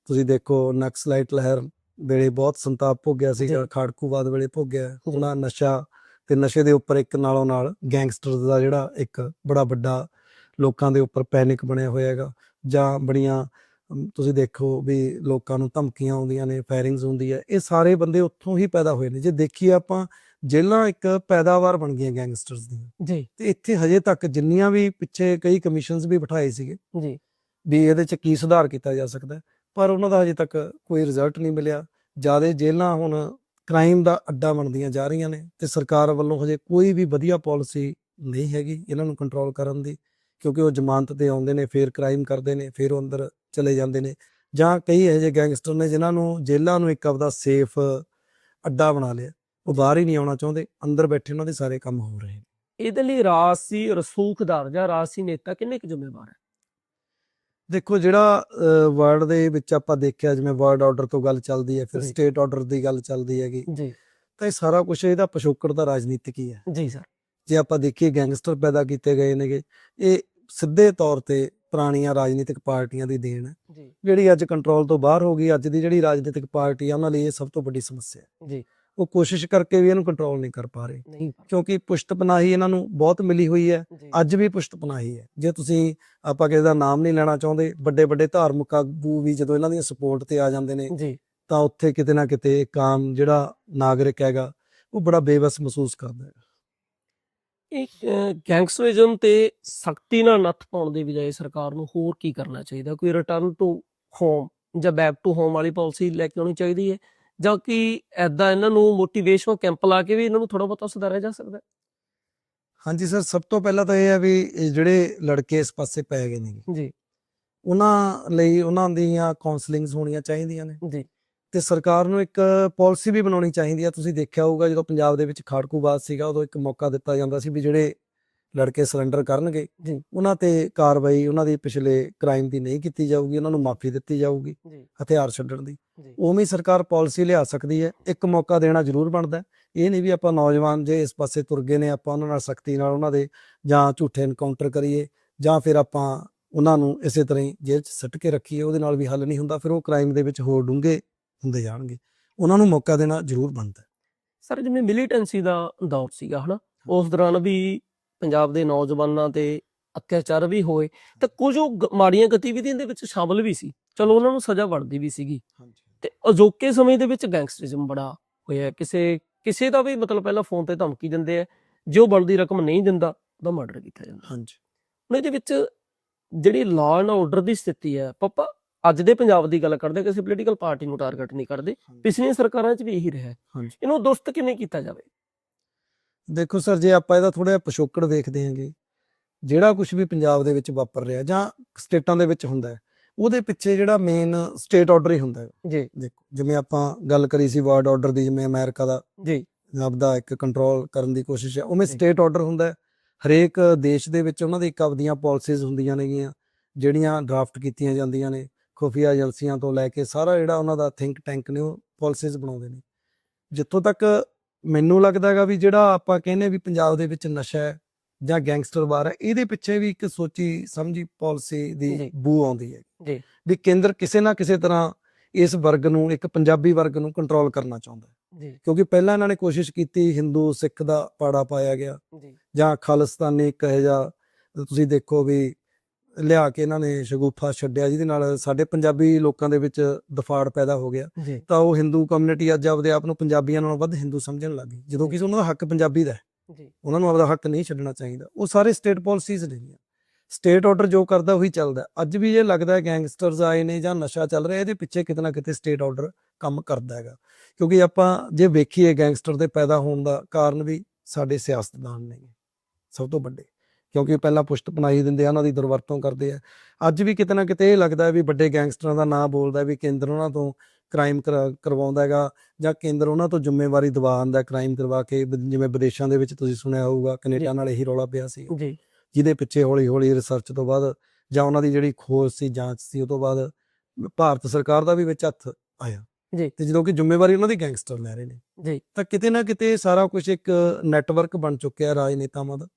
ਤੁਸੀਂ ਦੇਖੋ ਨਕਸਲਾਈਟ ਲਹਿਰ ਵੇਲੇ ਬਹੁਤ ਸੰਤਾਪ ਭੋਗਿਆ ਜੀ। ਖਾੜਕੂਵਾਦ ਵੇਲੇ ਭੋਗਿਆ। ਹੁਣ ਨਸ਼ਾ ਤੇ ਨਸ਼ੇ ਦੇ ਉੱਪਰ ਇੱਕ ਨਾਲੋਂ ਨਾਲ ਗੈਂਗਸਟਰਸ ਦਾ ਜਿਹੜਾ ਇੱਕ ਬੜਾ ਵੱਡਾ ਲੋਕਾਂ ਦੇ ਉੱਪਰ ਪੈਨਿਕ ਬਣਿਆ ਹੋਇਆ ਹੈਗਾ। ਜਾਂ ਬੜੀਆਂ ਤੁਸੀਂ ਦੇਖੋ ਵੀ ਲੋਕਾਂ ਨੂੰ ਧਮਕੀਆਂ ਆਉਂਦੀਆਂ ਨੇ ਫਾਇਰਿੰਗਸ ਹੁੰਦੀ ਹੈ ਇਹ ਸਾਰੇ ਬੰਦੇ ਉੱਥੋਂ ਹੀ ਪੈਦਾ ਹੋਏ ਨੇ। ਜੇ ਦੇਖੀਏ ਆਪਾਂ ਜੇਲ੍ਹਾਂ ਇੱਕ ਪੈਦਾਵਾਰ ਬਣ ਗਈਆਂ ਗੈਂਗਸਟਰਸ ਦੀਆਂ। ਜੀ। ਤੇ ਇੱਥੇ ਹਜੇ ਤੱਕ ਜਿੰਨੀਆਂ ਵੀ ਪਿੱਛੇ ਕਈ ਕਮਿਸ਼ਨਸ ਵੀ ਬਿਠਾਏ ਸੀਗੇ ਜੀ। ਵੀ ਇਹਦੇ ਚ ਕੀ ਸੁਧਾਰ ਕੀਤਾ ਜਾ ਸਕਦਾ ਪਰ ਉਹਨਾਂ ਦਾ ਹਜੇ ਤੱਕ ਕੋਈ ਰਿਜ਼ਲਟ ਨਹੀਂ ਮਿਲਿਆ। ਜ਼ਿਆਦਾ ਜੇਲ੍ਹਾਂ ਹੁਣ ਕ੍ਰਾਈਮ ਦਾ ਅੱਡਾ ਬਣਦੀਆਂ ਜਾ ਰਹੀਆਂ ਨੇ ਤੇ ਸਰਕਾਰ ਵੱਲੋਂ ਹਜੇ ਕੋਈ ਵੀ ਵਧੀਆ ਪਾਲਿਸੀ ਨਹੀਂ ਹੈਗੀ ਇਹਨਾਂ ਨੂੰ ਕੰਟਰੋਲ ਕਰਨ ਦੀ, ਕਿਉਂਕਿ ਉਹ ਜ਼ਮਾਨਤ ਤੇ ਆਉਂਦੇ ਨੇ, ਫਿਰ ਕ੍ਰਾਈਮ ਕਰਦੇ ਨੇ, ਫਿਰ ਉਹ ਅੰਦਰ ਚਲੇ ਜਾਂਦੇ ਨੇ ਜਾਂ ਕਈ ਇਹੋ ਜਿਹੇ ਗੈਂਗਸਟਰ ਨੇ ਜਿਨ੍ਹਾਂ ਨੂੰ ਜੇਲ੍ਹਾਂ ਨੂੰ ਇੱਕ ਆਪਦਾ ਸੇਫ ਅੱਡਾ ਬਣਾ ਲਿਆ, ਉਹ ਬਾਹਰ ਹੀ ਨਹੀਂ ਆਉਣਾ ਚਾਹੁੰਦੇ, ਅੰਦਰ ਬੈਠੇ ਉਹਨਾਂ ਦੇ ਸਾਰੇ ਕੰਮ ਹੋ ਰਹੇ ਨੇ। ਇਹਦੇ ਲਈ ਰਾਜਸੀ ਰਸੂਖਦਾਰ ਜਾਂ ਰਾਜਸੀ ਨੇਤਾ ਕਿੰਨੇ ਕੁ ਜ਼ਿੰਮੇਵਾਰ ਹੈ? ਦੇਖੋ ਜਿਹੜਾ ਵਰਡ ਦੇ ਵਿੱਚ ਆਪਾਂ ਦੇਖਿਆ ਜਿਵੇਂ ਵਰਡ ਆਰਡਰ ਤੋਂ ਗੱਲ ਚੱਲਦੀ ਹੈ ਫਿਰ। ਸਟੇਟ ਆਰਡਰ ਦੀ ਗੱਲ ਚੱਲਦੀ ਹੈਗੀ ਜੀ। ਤਾਂ ਇਹ ਸਾਰਾ ਕੁਝ ਇਹਦਾ ਪਿਛੋਕੜ ਦਾ ਰਾਜਨੀਤਿਕ ਹੀ ਹੈ। ਜੀ ਸਰ। ਜੇ ਆਪਾਂ ਦੇਖੀਏ ਗੈਂਗਸਟਰ ਪੈਦਾ ਕੀਤੇ ਗਏ ਨੇਗੇ ਇਹ ਸਿੱਧੇ ਤੌਰ ਤੇ ਪੁਰਾਣੀਆਂ ਰਾਜਨੀਤਿਕ ਪਾਰਟੀਆਂ ਦੀ ਦੇਣ ਹੈ। ਜਿਹੜੀ ਅੱਜ ਕੰਟਰੋਲ ਤੋਂ ਬਾਹਰ ਹੋ ਗਈ ਅੱਜ ਦੀ ਜਿਹੜੀ ਰਾਜਨੀਤਿਕ ਪਾਰਟੀ ਆ ਉਹਨਾਂ ਲਈ ਇਹ ਸਭ ਤੋਂ ਵੱਡੀ ਸਮੱਸਿਆ ਹੈ। ਜੀ। ਉਹ ਕੋਸ਼ਿਸ਼ ਕਰਕੇ ਵੀ ਇਹਨੂੰ ਕੰਟਰੋਲ ਨਹੀਂ ਕਰ ਪਾ ਰਹੇ। ਕਿਉਂਕਿ ਪੁਸ਼ਤ ਪਨਾਹੀ ਇਹਨਾਂ ਨੂੰ ਬਹੁਤ ਮਿਲੀ ਹੋਈ ਹੈ। ਅੱਜ ਵੀ ਪੁਸ਼ਤ ਪਨਾਹੀ ਹੈ। ਜੇ ਤੁਸੀਂ ਆਪਾਂ ਕਿਸੇ ਦਾ ਨਾਮ ਨਹੀਂ ਲੈਣਾ ਚਾਹੁੰਦੇ ਵੱਡੇ ਵੱਡੇ ਧਾਰਮਿਕ ਆਗੂ ਵੀ ਜਦੋਂ ਇਹਨਾਂ ਦੀਆਂ ਸਪੋਰਟ ਤੇ ਆ ਜਾਂਦੇ ਨੇ ਤਾਂ ਉੱਥੇ ਕਿਤੇ ਨਾ ਕਿਤੇ ਇੱਕ ਆਮ ਜਿਹੜਾ ਨਾਗਰਿਕ ਹੈਗਾ ਉਹ ਬੜਾ ਬੇਵਸ ਮਹਿਸੂਸ ਕਰਦਾ ਹੈ। ਇਹ ਗੈਂਗਸਟਰਿਜ਼ਮ ਤੇ ਸਖਤੀ ਨਾਲ ਨੱਥ ਪਾਉਣ ਦੀ ਬਜਾਏ ਸਰਕਾਰ ਨੂੰ ਹੋਰ ਕੀ ਕਰਨਾ ਚਾਹੀਦਾ? ਕੋਈ ਰਿਟਰਨ ਟੂ ਹੋਮ ਜਾਂ ਬੈਕ ਟੂ ਹੋਮ ਵਾਲੀ ਪਾਲਿਸੀ ਲੈ ਕੇ ਆਉਣੀ ਚਾਹੀਦੀ ਹੈ? ਜਾਂ ਕਿ ਐਦਾਂ ਇਹਨਾਂ ਨੂੰ ਮੋਟੀਵੇਸ਼ਨਲ ਕੈਂਪ ਲਾ ਕੇ ਵੀ ਇਹਨਾਂ ਨੂੰ ਥੋੜਾ ਬਹੁਤਾ ਸੁਧਾਰਿਆ ਜਾ ਸਕਦਾ ਹਾਂਜੀ ਸਰ ਸਭ ਤੋਂ ਪਹਿਲਾਂ ਤਾਂ ਇਹ ਹੈ ਵੀ ਇਹ ਜਿਹੜੇ ਲੜਕੇ ਇਸ ਪਾਸੇ ਪੈ ਗਏ ਨੇ ਜੀ। ਉਹਨਾਂ ਲਈ ਉਹਨਾਂ ਦੀਆਂ ਕਾਉਂਸਲਿੰਗਸ ਹੋਣੀਆਂ ਚਾਹੀਦੀਆਂ ਨੇ। ਜੀ। ਤੇ ਸਰਕਾਰ ਨੂੰ ਇੱਕ ਪਾਲਿਸੀ ਵੀ ਬਣਾਉਣੀ ਚਾਹੀਦੀ ਆ ਤੁਸੀਂ ਦੇਖਿਆ ਹੋਊਗਾ ਜਦੋਂ ਪੰਜਾਬ ਦੇ ਵਿੱਚ ਖਾੜਕੂਬਾਦ ਸੀਗਾ ਉਦੋਂ ਇੱਕ ਮੌਕਾ ਦਿੱਤਾ ਜਾਂਦਾ ਸੀ ਵੀ ਜਿਹੜੇ ਲੜਕੇ ਸਰੈਂਡਰ ਕਰਨਗੇ। ਜੀ। ਉਹਨਾਂ ਤੇ ਕਾਰਵਾਈ ਉਹਨਾਂ ਦੀ ਪਿਛਲੇ ਕ੍ਰਾਈਮ ਦੀ ਨਹੀਂ ਕੀਤੀ ਜਾਊਗੀ ਉਹਨਾਂ ਨੂੰ ਮਾਫੀ ਦਿੱਤੀ ਜਾਊਗੀ ਹਥਿਆਰ ਛੱਡਣ ਦੀ। ਉਵੇਂ ਸਰਕਾਰ ਪਾਲਿਸੀ ਲਿਆ ਸਕਦੀ ਹੈ ਇੱਕ ਮੌਕਾ ਦੇਣਾ ਜ਼ਰੂਰ ਬਣਦਾ। ਇਹ ਨਹੀਂ ਵੀ ਆਪਾਂ ਨੌਜਵਾਨ ਜੇ ਇਸ ਪਾਸੇ ਤੁਰ ਗਏ ਨੇ ਆਪਾਂ ਉਹਨਾਂ ਨਾਲ ਸਖਤੀ ਨਾਲ ਉਹਨਾਂ ਦੇ ਜਾਂ ਝੂਠੇ ਐਨਕਾਊਂਟਰ ਕਰੀਏ ਜਾਂ ਫਿਰ ਆਪਾਂ ਉਹਨਾਂ ਨੂੰ ਇਸੇ ਤਰ੍ਹਾਂ ਹੀ ਜੇਲ੍ਹ 'ਚ ਸੱਟ ਕੇ ਰੱਖੀਏ ਉਹਦੇ ਨਾਲ ਵੀ ਹੱਲ ਨਹੀਂ ਹੁੰਦਾ ਫਿਰ ਉਹ ਕ੍ਰਾਈਮ ਦੇ ਵਿੱਚ ਹੋਰ ਡੂੰਘੇ ਹੁੰਦੇ ਜਾਣਗੇ। ਉਹਨਾਂ ਨੂੰ ਮੌਕਾ ਦੇਣਾ ਜ਼ਰੂਰ ਬਣਦਾ। ਸਰ ਜਿਵੇਂ ਮਿਲੀਟੈਂਸੀ ਦਾ ਦੌਰ ਸੀਗਾ ਹਨਾ? ਉਸ ਦੌਰਾਨ ਵੀ ਪੰਜਾਬ ਦੇ ਨੌਜਵਾਨਾਂ ਤੇ ਅਤਿਆਚਾਰ ਵੀ ਹੋਏ ਤੇ ਕੁਝ ਉਹ ਮਾੜੀਆਂ ਗਤੀਵਿਧੀਆਂ ਦੇ ਵਿੱਚ ਸ਼ਾਮਲ ਵੀ ਸੀ। ਚਲੋ ਉਹਨਾਂ ਨੂੰ ਸਜ਼ਾ ਬਣਦੀ ਵੀ ਸੀਗੀ। ਤੇ ਅਜੋਕੇ ਸਮੇਂ ਦੇ ਵਿੱਚ ਗੈਂਗਸਟਰਿਜ਼ਮ ਬੜਾ ਹੋਇਆ ਕਿਸੇ ਕਿਸੇ ਦਾ ਵੀ ਮਤਲਬ ਪਹਿਲਾਂ ਫੋਨ ਤੇ ਧਮਕੀ ਦਿੰਦੇ ਆ ਜੋ ਬਣਦੀ ਰਕਮ ਨਹੀਂ ਦਿੰਦਾ ਉਹਦਾ ਮਰਡਰ ਕੀਤਾ ਜਾਂਦਾ। ਹਾਂਜੀ। ਹੁਣ ਇਹਦੇ ਵਿੱਚ ਜਿਹੜੀ ਲਾਅ ਐਂਡ ਆਰਡਰ ਦੀ ਸਥਿਤੀ ਹੈ ਪਾਪਾ ਅੱਜ ਦੇ ਪੰਜਾਬ ਦੀ ਗੱਲ ਕਰਦੇ ਕਿਸੇ ਪੋਲੀਟੀਕਲ ਪਾਰਟੀ ਨੂੰ ਟਾਰਗੇਟ ਨਹੀਂ ਕਰਦੇ। ਪਿਛਲੀਆਂ ਸਰਕਾਰਾਂ 'ਚ ਵੀ ਇਹੀ ਰਿਹਾ ਇਹਨੂੰ ਦੁਰਸਤ ਕਿਵੇਂ ਕੀਤਾ ਜਾਵੇ? ਦੇਖੋ ਸਰ ਜੇ ਆਪਾਂ ਇਹਦਾ ਥੋੜਾ ਜਿਹਾ ਪਿਛੋਕੜ ਦੇਖਦੇ ਹਾਂਗੇ ਜਿਹੜਾ ਕੁਝ ਵੀ ਪੰਜਾਬ ਦੇ ਵਿੱਚ ਵਾਪਰ ਰਿਹਾ ਜਾਂ ਸਟੇਟਾਂ ਦੇ ਵਿੱਚ ਹੁੰਦਾ ਹੈ ਉਹਦੇ ਪਿੱਛੇ ਜਿਹੜਾ ਮੇਨ ਸਟੇਟ ਆਰਡਰ ਹੀ ਹੁੰਦਾ ਹੈ। ਜੀ। ਦੇਖੋ ਜਿਵੇਂ ਆਪਾਂ ਗੱਲ ਕਰੀ ਸੀ ਵਰਡ ਆਰਡਰ ਦੀ ਜਿਵੇਂ ਅਮਰੀਕਾ ਦਾ ਜੀ। ਆਪਦਾ ਇੱਕ ਕੰਟਰੋਲ ਕਰਨ ਦੀ ਕੋਸ਼ਿਸ਼ ਹੈ ਉਵੇਂ। ਸਟੇਟ ਆਰਡਰ ਹੁੰਦਾ ਹੈ। ਹਰੇਕ ਦੇਸ਼ ਦੇ ਵਿੱਚ ਉਹਨਾਂ ਦੀ ਇੱਕ ਆਪਦੀਆਂ ਪਾਲਿਸੀਜ਼ ਹੁੰਦੀਆਂ ਨੇਗੀਆਂ ਜਿਹੜੀਆਂ ਡਰਾਫਟ ਕੀਤੀਆਂ ਜਾਂਦੀਆਂ ਨੇ ਖੁਫੀਆ ਏਜੰਸੀਆਂ ਤੋਂ ਲੈ ਕੇ ਸਾਰਾ ਜਿਹੜਾ ਉਹਨਾਂ ਦਾ ਥਿੰਕ ਟੈਂਕ ਨੇ ਉਹ ਪਾਲਿਸੀਜ਼ ਬਣਾਉਂਦੇ ਨੇ। ਜਿੱਥੋਂ ਤੱਕ ਮੈਨੂੰ ਲੱਗਦਾ ਹੈਗਾ ਵੀ ਜਿਹੜਾ ਆਪਾਂ ਕਹਿੰਦੇ ਵੀ ਪੰਜਾਬ ਦੇ ਵਿੱਚ ਨਸ਼ਾ ਹੈ ਜਾਂ ਗੈਂਗਸਟਰ ਵਾਰ ਹੈ ਇਹਦੇ ਪਿੱਛੇ ਵੀ ਇੱਕ ਸੋਚੀ ਸਮਝੀ ਪਾਲਿਸੀ ਦੀ ਜੀ। ਬੂ ਆਉਂਦੀ ਹੈ ਜੀ। ਵੀ ਕੇਂਦਰ ਕਿਸੇ ਨਾ ਕਿਸੇ ਤਰ੍ਹਾਂ ਇਸ ਵਰਗ ਨੂੰ ਇੱਕ ਪੰਜਾਬੀ ਵਰਗ ਨੂੰ ਕੰਟਰੋਲ ਕਰਨਾ ਚਾਹੁੰਦਾ ਹੈ। ਜੀ। ਕਿਉਂਕਿ ਪਹਿਲਾਂ ਇਹਨਾਂ ਨੇ ਕੋਸ਼ਿਸ਼ ਕੀਤੀ ਹਿੰਦੂ ਸਿੱਖ ਦਾ ਪਾੜਾ ਪਾਇਆ ਗਿਆ ਜੀ। ਜਾਂ ਖਾਲਿਸਤਾਨੀ ਇੱਕ ਇਹ ਜਿਹਾ ਤੁਸੀਂ ਦੇਖੋ ਵੀ ਲਿਆ ਕੇ ਇਹਨਾਂ ਨੇ ਸ਼ਗੂਫਾ ਛੱਡਿਆ ਜਿਹਦੇ ਨਾਲ ਸਾਡੇ ਪੰਜਾਬੀ ਲੋਕਾਂ ਦੇ ਵਿੱਚ ਦਫਾੜ ਪੈਦਾ ਹੋ ਗਿਆ। ਜੀ। ਤਾਂ ਉਹ ਹਿੰਦੂ ਕਮਿਊਨਿਟੀ ਅੱਜ ਆਪਦੇ ਆਪ ਨੂੰ ਪੰਜਾਬੀਆਂ ਨਾਲੋਂ ਵੱਧ ਹਿੰਦੂ ਸਮਝਣ ਲੱਗ ਗਈ। ਜਦੋਂ ਕਿ ਉਹਨਾਂ ਦਾ ਹੱਕ ਪੰਜਾਬੀ ਦਾ ਹੈ। ਜੀ। ਉਹਨਾਂ ਨੂੰ ਆਪਦਾ ਹੱਕ ਨਹੀਂ ਛੱਡਣਾ ਚਾਹੀਦਾ। ਉਹ ਸਾਰੇ ਸਟੇਟ ਪਾਲਿਸੀਜ਼ ਨੇ ਸਟੇਟ ਆਰਡਰ ਜੋ ਕਰਦਾ ਉਹੀ ਚੱਲਦਾ। ਅੱਜ ਵੀ ਇਹ ਲੱਗਦਾ ਹੈ ਗੈਂਗਸਟਰਸ ਆਏ ਨੇ ਜਾਂ ਨਸ਼ਾ ਚੱਲ ਰਿਹਾ ਇਹਦੇ ਪਿੱਛੇ ਕਿਤੇ ਨਾ ਕਿਤੇ ਸਟੇਟ ਆਰਡਰ ਕੰਮ ਕਰਦਾ ਹੈਗਾ। ਕਿਉਂਕਿ ਆਪਾਂ ਜੇ ਵੇਖੀਏ ਗੈਂਗਸਟਰ ਦੇ ਪੈਦਾ ਹੋਣ ਦਾ ਕਾਰਨ ਵੀ ਸਾਡੇ ਸਿਆਸਤਦਾਨ ਨੇ ਸਭ ਤੋਂ ਵੱਡੇ। ਕਿਉਂਕਿ ਪਹਿਲਾਂ ਪੁਸ਼ਤ ਪਨਾਈ ਦਿੰਦੇ ਆ ਉਹਨਾਂ ਦੀ ਦੁਰਵਰਤੋਂ ਕਰਦੇ ਆ। ਅੱਜ ਵੀ ਕਿਤੇ ਨਾ ਕਿਤੇ ਇਹ ਲੱਗਦਾ ਵੀ ਵੱਡੇ ਗੈਂਗਸਟਰਾਂ ਦਾ ਨਾਂ ਬੋਲਦਾ ਵੀ ਕੇਂਦਰ ਉਹਨਾਂ ਤੋਂ ਕ੍ਰਾਈਮ ਕਰਵਾਉਂਦਾ ਹੈਗਾ ਜਾਂ ਕੇਂਦਰ ਉਹਨਾਂ ਤੋਂ ਜ਼ਿੰਮੇਵਾਰੀ ਦਵਾ ਆਂਦਾ ਕ੍ਰਾਈਮ ਕਰਵਾ ਕੇ ਜਿਵੇਂ ਵਿਦੇਸ਼ਾਂ ਦੇ ਵਿੱਚ ਤੁਸੀਂ ਸੁਣਿਆ ਹੋਊਗਾ ਕੈਨੇਡਾ ਨਾਲ ਇਹੀ ਰੌਲਾ ਪਿਆ ਸੀ। ਜੀ। ਜਿਹਦੇ ਪਿੱਛੇ ਹੌਲੀ ਹੌਲੀ ਰਿਸਰਚ ਤੋਂ ਬਾਅਦ ਜਾਂ ਉਹਨਾਂ ਦੀ ਜਿਹੜੀ ਖੋਜ ਸੀ ਜਾਂਚ ਸੀ ਉਹ ਤੋਂ ਬਾਅਦ ਭਾਰਤ ਸਰਕਾਰ ਦਾ ਵੀ ਵਿੱਚ ਹੱਥ ਆਇਆ। ਜੀ। ਤੇ ਜਦੋਂ ਕਿ ਜ਼ਿੰਮੇਵਾਰੀ ਉਹਨਾਂ ਦੀ ਗੈਂਗਸਟਰ ਲੈ ਰਹੇ ਨੇ। ਜੀ। ਤਾਂ ਕਿਤੇ ਨਾ ਕਿਤੇ ਸਾਰਾ ਕੁਝ ਇੱਕ ਨੈਟਵਰਕ ਬਣ ਚੁੱਕਿਆ ਰਾਜਨੇਤਾਵਾਂ ਦਾ।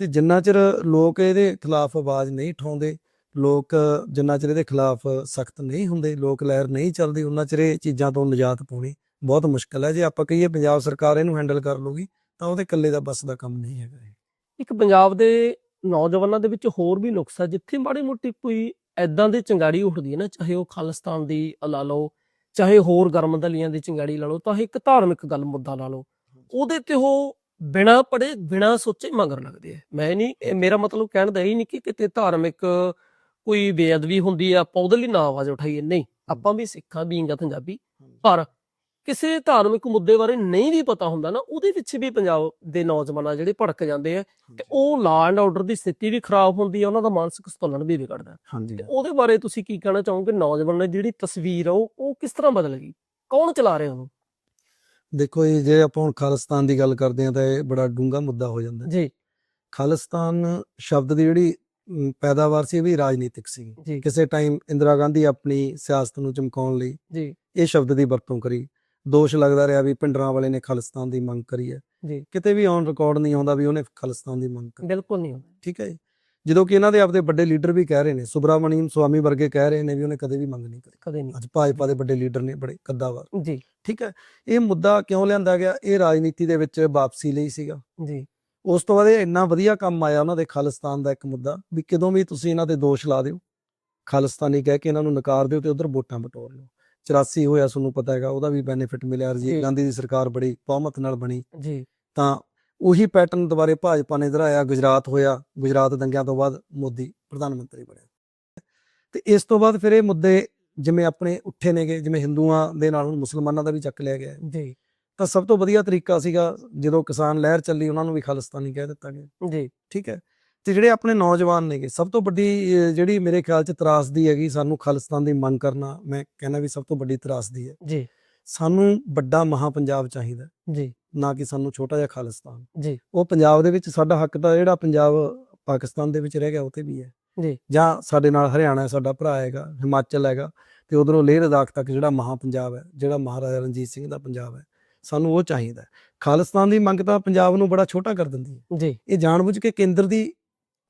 ਤੇ ਜਿੰਨਾ ਚਿਰ ਲੋਕ ਇਹਦੇ ਖਿਲਾਫ ਆਵਾਜ਼ ਨਹੀਂ ਉਠਾਉਂਦੇ ਲੋਕ ਜਿੰਨਾ ਚਿਰ ਇਹਦੇ ਖਿਲਾਫ ਸਖਤ ਨਹੀਂ ਹੁੰਦੇ ਲੋਕ ਲਹਿਰ ਨਹੀਂ ਚੱਲਦੀ ਉਹਨਾਂ ਚਿਰ ਇਹ ਚੀਜ਼ਾਂ ਤੋਂ ਨਿਜਾਤ ਪਾਉਣੀ ਬਹੁਤ ਮੁਸ਼ਕਲ ਹੈ। ਜੇ ਆਪਾਂ ਕਹੀਏ ਪੰਜਾਬ ਸਰਕਾਰ ਇਹਨੂੰ ਹੈਂਡਲ ਕਰ ਲੂਗੀ ਤਾਂ ਉਹਦੇ ਇਕੱਲੇ ਦਾ ਬਸ ਦਾ ਕੰਮ ਨਹੀਂ ਹੈਗਾ ਇੱਕ ਪੰਜਾਬ ਦੇ ਨੌਜਵਾਨਾਂ ਦੇ ਵਿੱਚ ਹੋਰ ਵੀ ਨੁਕਸ ਹੈ ਜਿੱਥੇ ਮਾੜੀ ਮੋਟੀ ਕੋਈ ਐਦਾਂ ਦੀ ਚੰਗਾੜੀ ਉੱਠਦੀ ਹੈ ਨਾ ਚਾਹੇ ਉਹ ਖਾਲਿਸਤਾਨ ਦੀ ਲਾ ਲਓ ਚਾਹੇ ਹੋਰ ਗਰਮ ਦਲੀਆਂ ਦੀ ਚੰਗਾੜੀ ਲਾ ਲਓ ਤਾਂ ਇੱਕ ਧਾਰਮਿਕ ਗੱਲ ਮੁੱਦਾ ਲਾ ਲਓ। ਉਹਦੇ ਤੇ ਉਹ ਬਿਨਾ ਪੜੇ ਬਿਨਾ ਸੋਚੇ ਮਗਰ ਲੱਗਦੇ ਆ। ਮੈਂ ਨਹੀਂ ਇਹ ਮੇਰਾ ਮਤਲਬ ਕਹਿਣ ਦਾ ਇਹ ਨਹੀਂ ਕਿ ਕਿਤੇ ਧਾਰਮਿਕ ਕੋਈ ਬੇਅਦਬੀ ਹੁੰਦੀ ਆ ਆਪਾਂ ਉਹਦੇ ਲਈ ਨਾ ਆਵਾਜ਼ ਉਠਾਈਏ। ਨਹੀਂ ਆਪਾਂ ਵੀ ਸਿੱਖਾਂ ਬੀਂਗਾ ਪੰਜਾਬੀ। ਪਰ ਕਿਸੇ ਧਾਰਮਿਕ ਮੁੱਦੇ ਬਾਰੇ ਨਹੀਂ ਵੀ ਪਤਾ ਹੁੰਦਾ ਨਾ ਉਹਦੇ ਵਿੱਚ ਵੀ ਪੰਜਾਬ ਦੇ ਨੌਜਵਾਨ ਆ ਜਿਹੜੇ ਭੜਕ ਜਾਂਦੇ ਆ ਤੇ ਉਹ ਲਾ ਐਂਡ ਆਰਡਰ ਦੀ ਸਥਿਤੀ ਵੀ ਖਰਾਬ ਹੁੰਦੀ ਹੈ ਉਹਨਾਂ ਦਾ ਮਾਨਸਿਕ ਸੰਤੁਲਨ ਵੀ ਵਿਗੜਦਾ। ਹਾਂਜੀ। ਤੇ ਉਹਦੇ ਬਾਰੇ ਤੁਸੀਂ ਕੀ ਕਹਿਣਾ ਚਾਹੋਗੇ? ਨੌਜਵਾਨ ਦੀ ਜਿਹੜੀ ਤਸਵੀਰ ਆ ਉਹ ਉਹ ਕਿਸ ਤਰ੍ਹਾਂ ਬਦਲ ਗਈ? ਕੌਣ ਚਲਾ ਰਿਹਾ ਉਹਨੂੰ ਦੇਖੋ ਇਹ ਜੇ ਆਪਾਂ ਹੁਣ ਖਾਲਿਸਤਾਨ ਦੀ ਗੱਲ ਕਰਦੇ ਹਾਂ ਤਾਂ ਇਹ ਬੜਾ ਡੂੰਘਾ ਮੁੱਦਾ ਹੋ ਜਾਂਦਾ। ਜੀ। ਖਾਲਿਸਤਾਨ ਸ਼ਬਦ ਦੀ ਜਿਹੜੀ ਪੈਦਾਵਾਰ ਸੀ ਇਹ ਵੀ ਰਾਜਨੀਤਿਕ ਸੀ। ਕਿਸੇ ਟਾਈਮ ਇੰਦਰਾ ਗਾਂਧੀ ਆਪਣੀ ਸਿਆਸਤ ਨੂੰ ਚਮਕਾਉਣ ਲਈ ਜੀ। ਇਹ ਸ਼ਬਦ ਦੀ ਵਰਤੋਂ ਕਰੀ। ਦੋਸ਼ ਲੱਗਦਾ ਰਿਹਾ ਵੀ ਪਿੰਡਰਾਂ ਵਾਲੇ ਨੇ ਖਾਲਿਸਤਾਨ ਦੀ ਮੰਗ ਕਰੀ ਹੈ। ਜੀ। ਕਿਤੇ ਵੀ ਔਨ ਰਿਕਾਰਡ ਨਹੀਂ ਆਉਂਦਾ ਵੀ ਉਹਨੇ ਖਾਲਿਸਤਾਨ ਦੀ ਮੰਗ ਕਰੀ। ਬਿਲਕੁਲ ਨਹੀਂ ਹੁੰਦਾ ਠੀਕ ਹੈ ਜੀ। ਜਦੋਂ ਕਿ ਇਹਨਾਂ ਦੇ ਆਪਦੇ ਵੱਡੇ ਲੀਡਰ ਵੀ ਕਹਿ ਰਹੇ ਨੇ ਸੁਬਰਾਮਣੀਮ ਸਵਾਮੀ ਵਰਗੇ ਕਹਿ ਰਹੇ ਨੇ ਵੀ ਉਹਨੇ ਕਦੇ ਵੀ ਮੰਗ ਨਹੀਂ ਕਰੀ ਕਦੇ ਨਹੀਂ। ਅੱਜ ਭਾਜਪਾ ਦੇ ਵੱਡੇ ਲੀਡਰ ਨੇ ਬੜੇ ਕੱਦਾਵਾਰ ਜੀ। ਠੀਕ ਹੈ ਇਹ ਮੁੱਦਾ ਕਿਉਂ ਲਿਆਂਦਾ ਗਿਆ? ਇਹ ਰਾਜਨੀਤੀ ਦੇ ਵਿੱਚ ਵਾਪਸੀ ਲਈ ਸੀਗਾ। ਜੀ। ਉਸ ਤੋਂ ਬਾਅਦ ਇਹ ਇੰਨਾ ਵਧੀਆ ਕੰਮ ਆਇਆ ਉਹਨਾਂ ਦੇ ਖਾਲਿਸਤਾਨ ਦਾ ਇੱਕ ਮੁੱਦਾ ਵੀ ਕਦੋਂ ਵੀ ਤੁਸੀਂ ਇਹਨਾਂ ਤੇ ਦੋਸ਼ ਲਾ ਦਿਓ ਖਾਲਿਸਤਾਨੀ ਕਹਿ ਕੇ ਇਹਨਾਂ ਨੂੰ ਨਕਾਰ ਦਿਓ ਤੇ ਉਧਰ ਵੋਟਾਂ ਬਟੋਰ ਲਓ। 84 ਹੋਇਆ ਤੁਹਾਨੂੰ ਪਤਾ ਹੈਗਾ ਉਹਦਾ ਵੀ ਬੈਨੀਫਿਟ ਮਿਲਿਆ। ਰਜੀਵ ਗਾਂਧੀ ਦੀ ਸਰਕਾਰ ਬੜੀ ਬਹੁਮਤ ਨਾਲ ਬਣੀ। ਜੀ। ਤਾਂ ਉਹੀ ਪੈਟਰਨ ਦੁਬਾਰੇ ਭਾਜਪਾ ਨੇ ਦਰਾਇਆ ਗੁਜਰਾਤ ਹੋਇਆ ਗੁਜਰਾਤ ਦੰਗਿਆਂ ਤੋਂ ਬਾਅਦ ਮੋਦੀ ਪ੍ਰਧਾਨ ਮੰਤਰੀ ਬਣਿਆ ਤੇ ਇਸ ਤੋਂ ਬਾਅਦ ਫਿਰ ਇਹ ਮੁੱਦੇ ਜਿਵੇਂ ਆਪਣੇ ਉੱਠੇ ਨੇਗੇ ਜਿਵੇਂ ਹਿੰਦੂਆਂ ਦੇ ਨਾਲ ਹੁਣ ਮੁਸਲਮਾਨਾਂ ਦਾ ਵੀ ਚੱਕ ਲਿਆ ਗਿਆ। ਜੀ। ਤਾਂ ਸਭ ਤੋਂ ਵਧੀਆ ਤਰੀਕਾ ਸੀਗਾ ਜਦੋਂ ਕਿਸਾਨ ਲਹਿਰ ਚੱਲੀ ਉਹਨਾਂ ਨੂੰ ਵੀ ਖਾਲਿਸਤਾਨੀ ਕਹਿ ਦਿੱਤਾ ਗਿਆ। ਜੀ। ਠੀਕ ਹੈ? ਤੇ ਜਿਹੜੇ ਆਪਣੇ ਨੌਜਵਾਨ ਨੇਗੇ ਸਭ ਤੋਂ ਵੱਡੀ ਜਿਹੜੀ ਮੇਰੇ ਖਿਆਲ ਚ ਤਰਾਸਦੀ ਹੈਗੀ ਸਾਨੂੰ ਖਾਲਿਸਤਾਨ ਦੀ ਮੰਗ ਕਰਨਾ ਮੈਂ ਕਹਿੰਦਾ ਵੀ ਸਭ ਤੋਂ ਵੱਡੀ ਤਰਾਸਦੀ ਹੈ। ਜੀ। ਸਾਨੂੰ ਵੱਡਾ ਮਹਾ ਪੰਜਾਬ ਚਾਹੀਦਾ। ਜੀ। ਨਾ ਕਿ ਸਾਨੂੰ ਛੋਟਾ ਜਿਹਾ ਖਾਲਿਸਤਾਨ। ਜੀ। ਉਹ ਪੰਜਾਬ ਦੇ ਵਿੱਚ ਸਾਡਾ ਹੱਕ ਤਾਂ ਜਿਹੜਾ ਪੰਜਾਬ ਪਾਕਿਸਤਾਨ ਦੇ ਵਿੱਚ ਰਹਿ ਗਿਆ ਉਹ ਤੇ ਵੀ ਹੈ। ਜੀ। ਜਾਂ ਸਾਡੇ ਨਾਲ ਹਰਿਆਣਾ ਸਾਡਾ ਭਰਾ ਹੈਗਾ ਹਿਮਾਚਲ ਹੈਗਾ ਤੇ ਉਧਰੋਂ ਲੇਹ ਲਦਾਖ ਤੱਕ ਜਿਹੜਾ ਮਹਾ ਪੰਜਾਬ ਹੈ ਜਿਹੜਾ ਮਹਾਰਾਜਾ ਰਣਜੀਤ ਸਿੰਘ ਦਾ ਪੰਜਾਬ ਹੈ ਸਾਨੂੰ ਉਹ ਚਾਹੀਦਾ ਹੈ। ਖਾਲਿਸਤਾਨ ਦੀ ਮੰਗ ਤਾਂ ਪੰਜਾਬ ਨੂੰ ਬੜਾ ਛੋਟਾ ਕਰ ਦਿੰਦੀ ਹੈ। ਜੀ। ਇਹ ਜਾਣਬੁੱਝ ਕੇ ਕੇਂਦਰ ਦੀ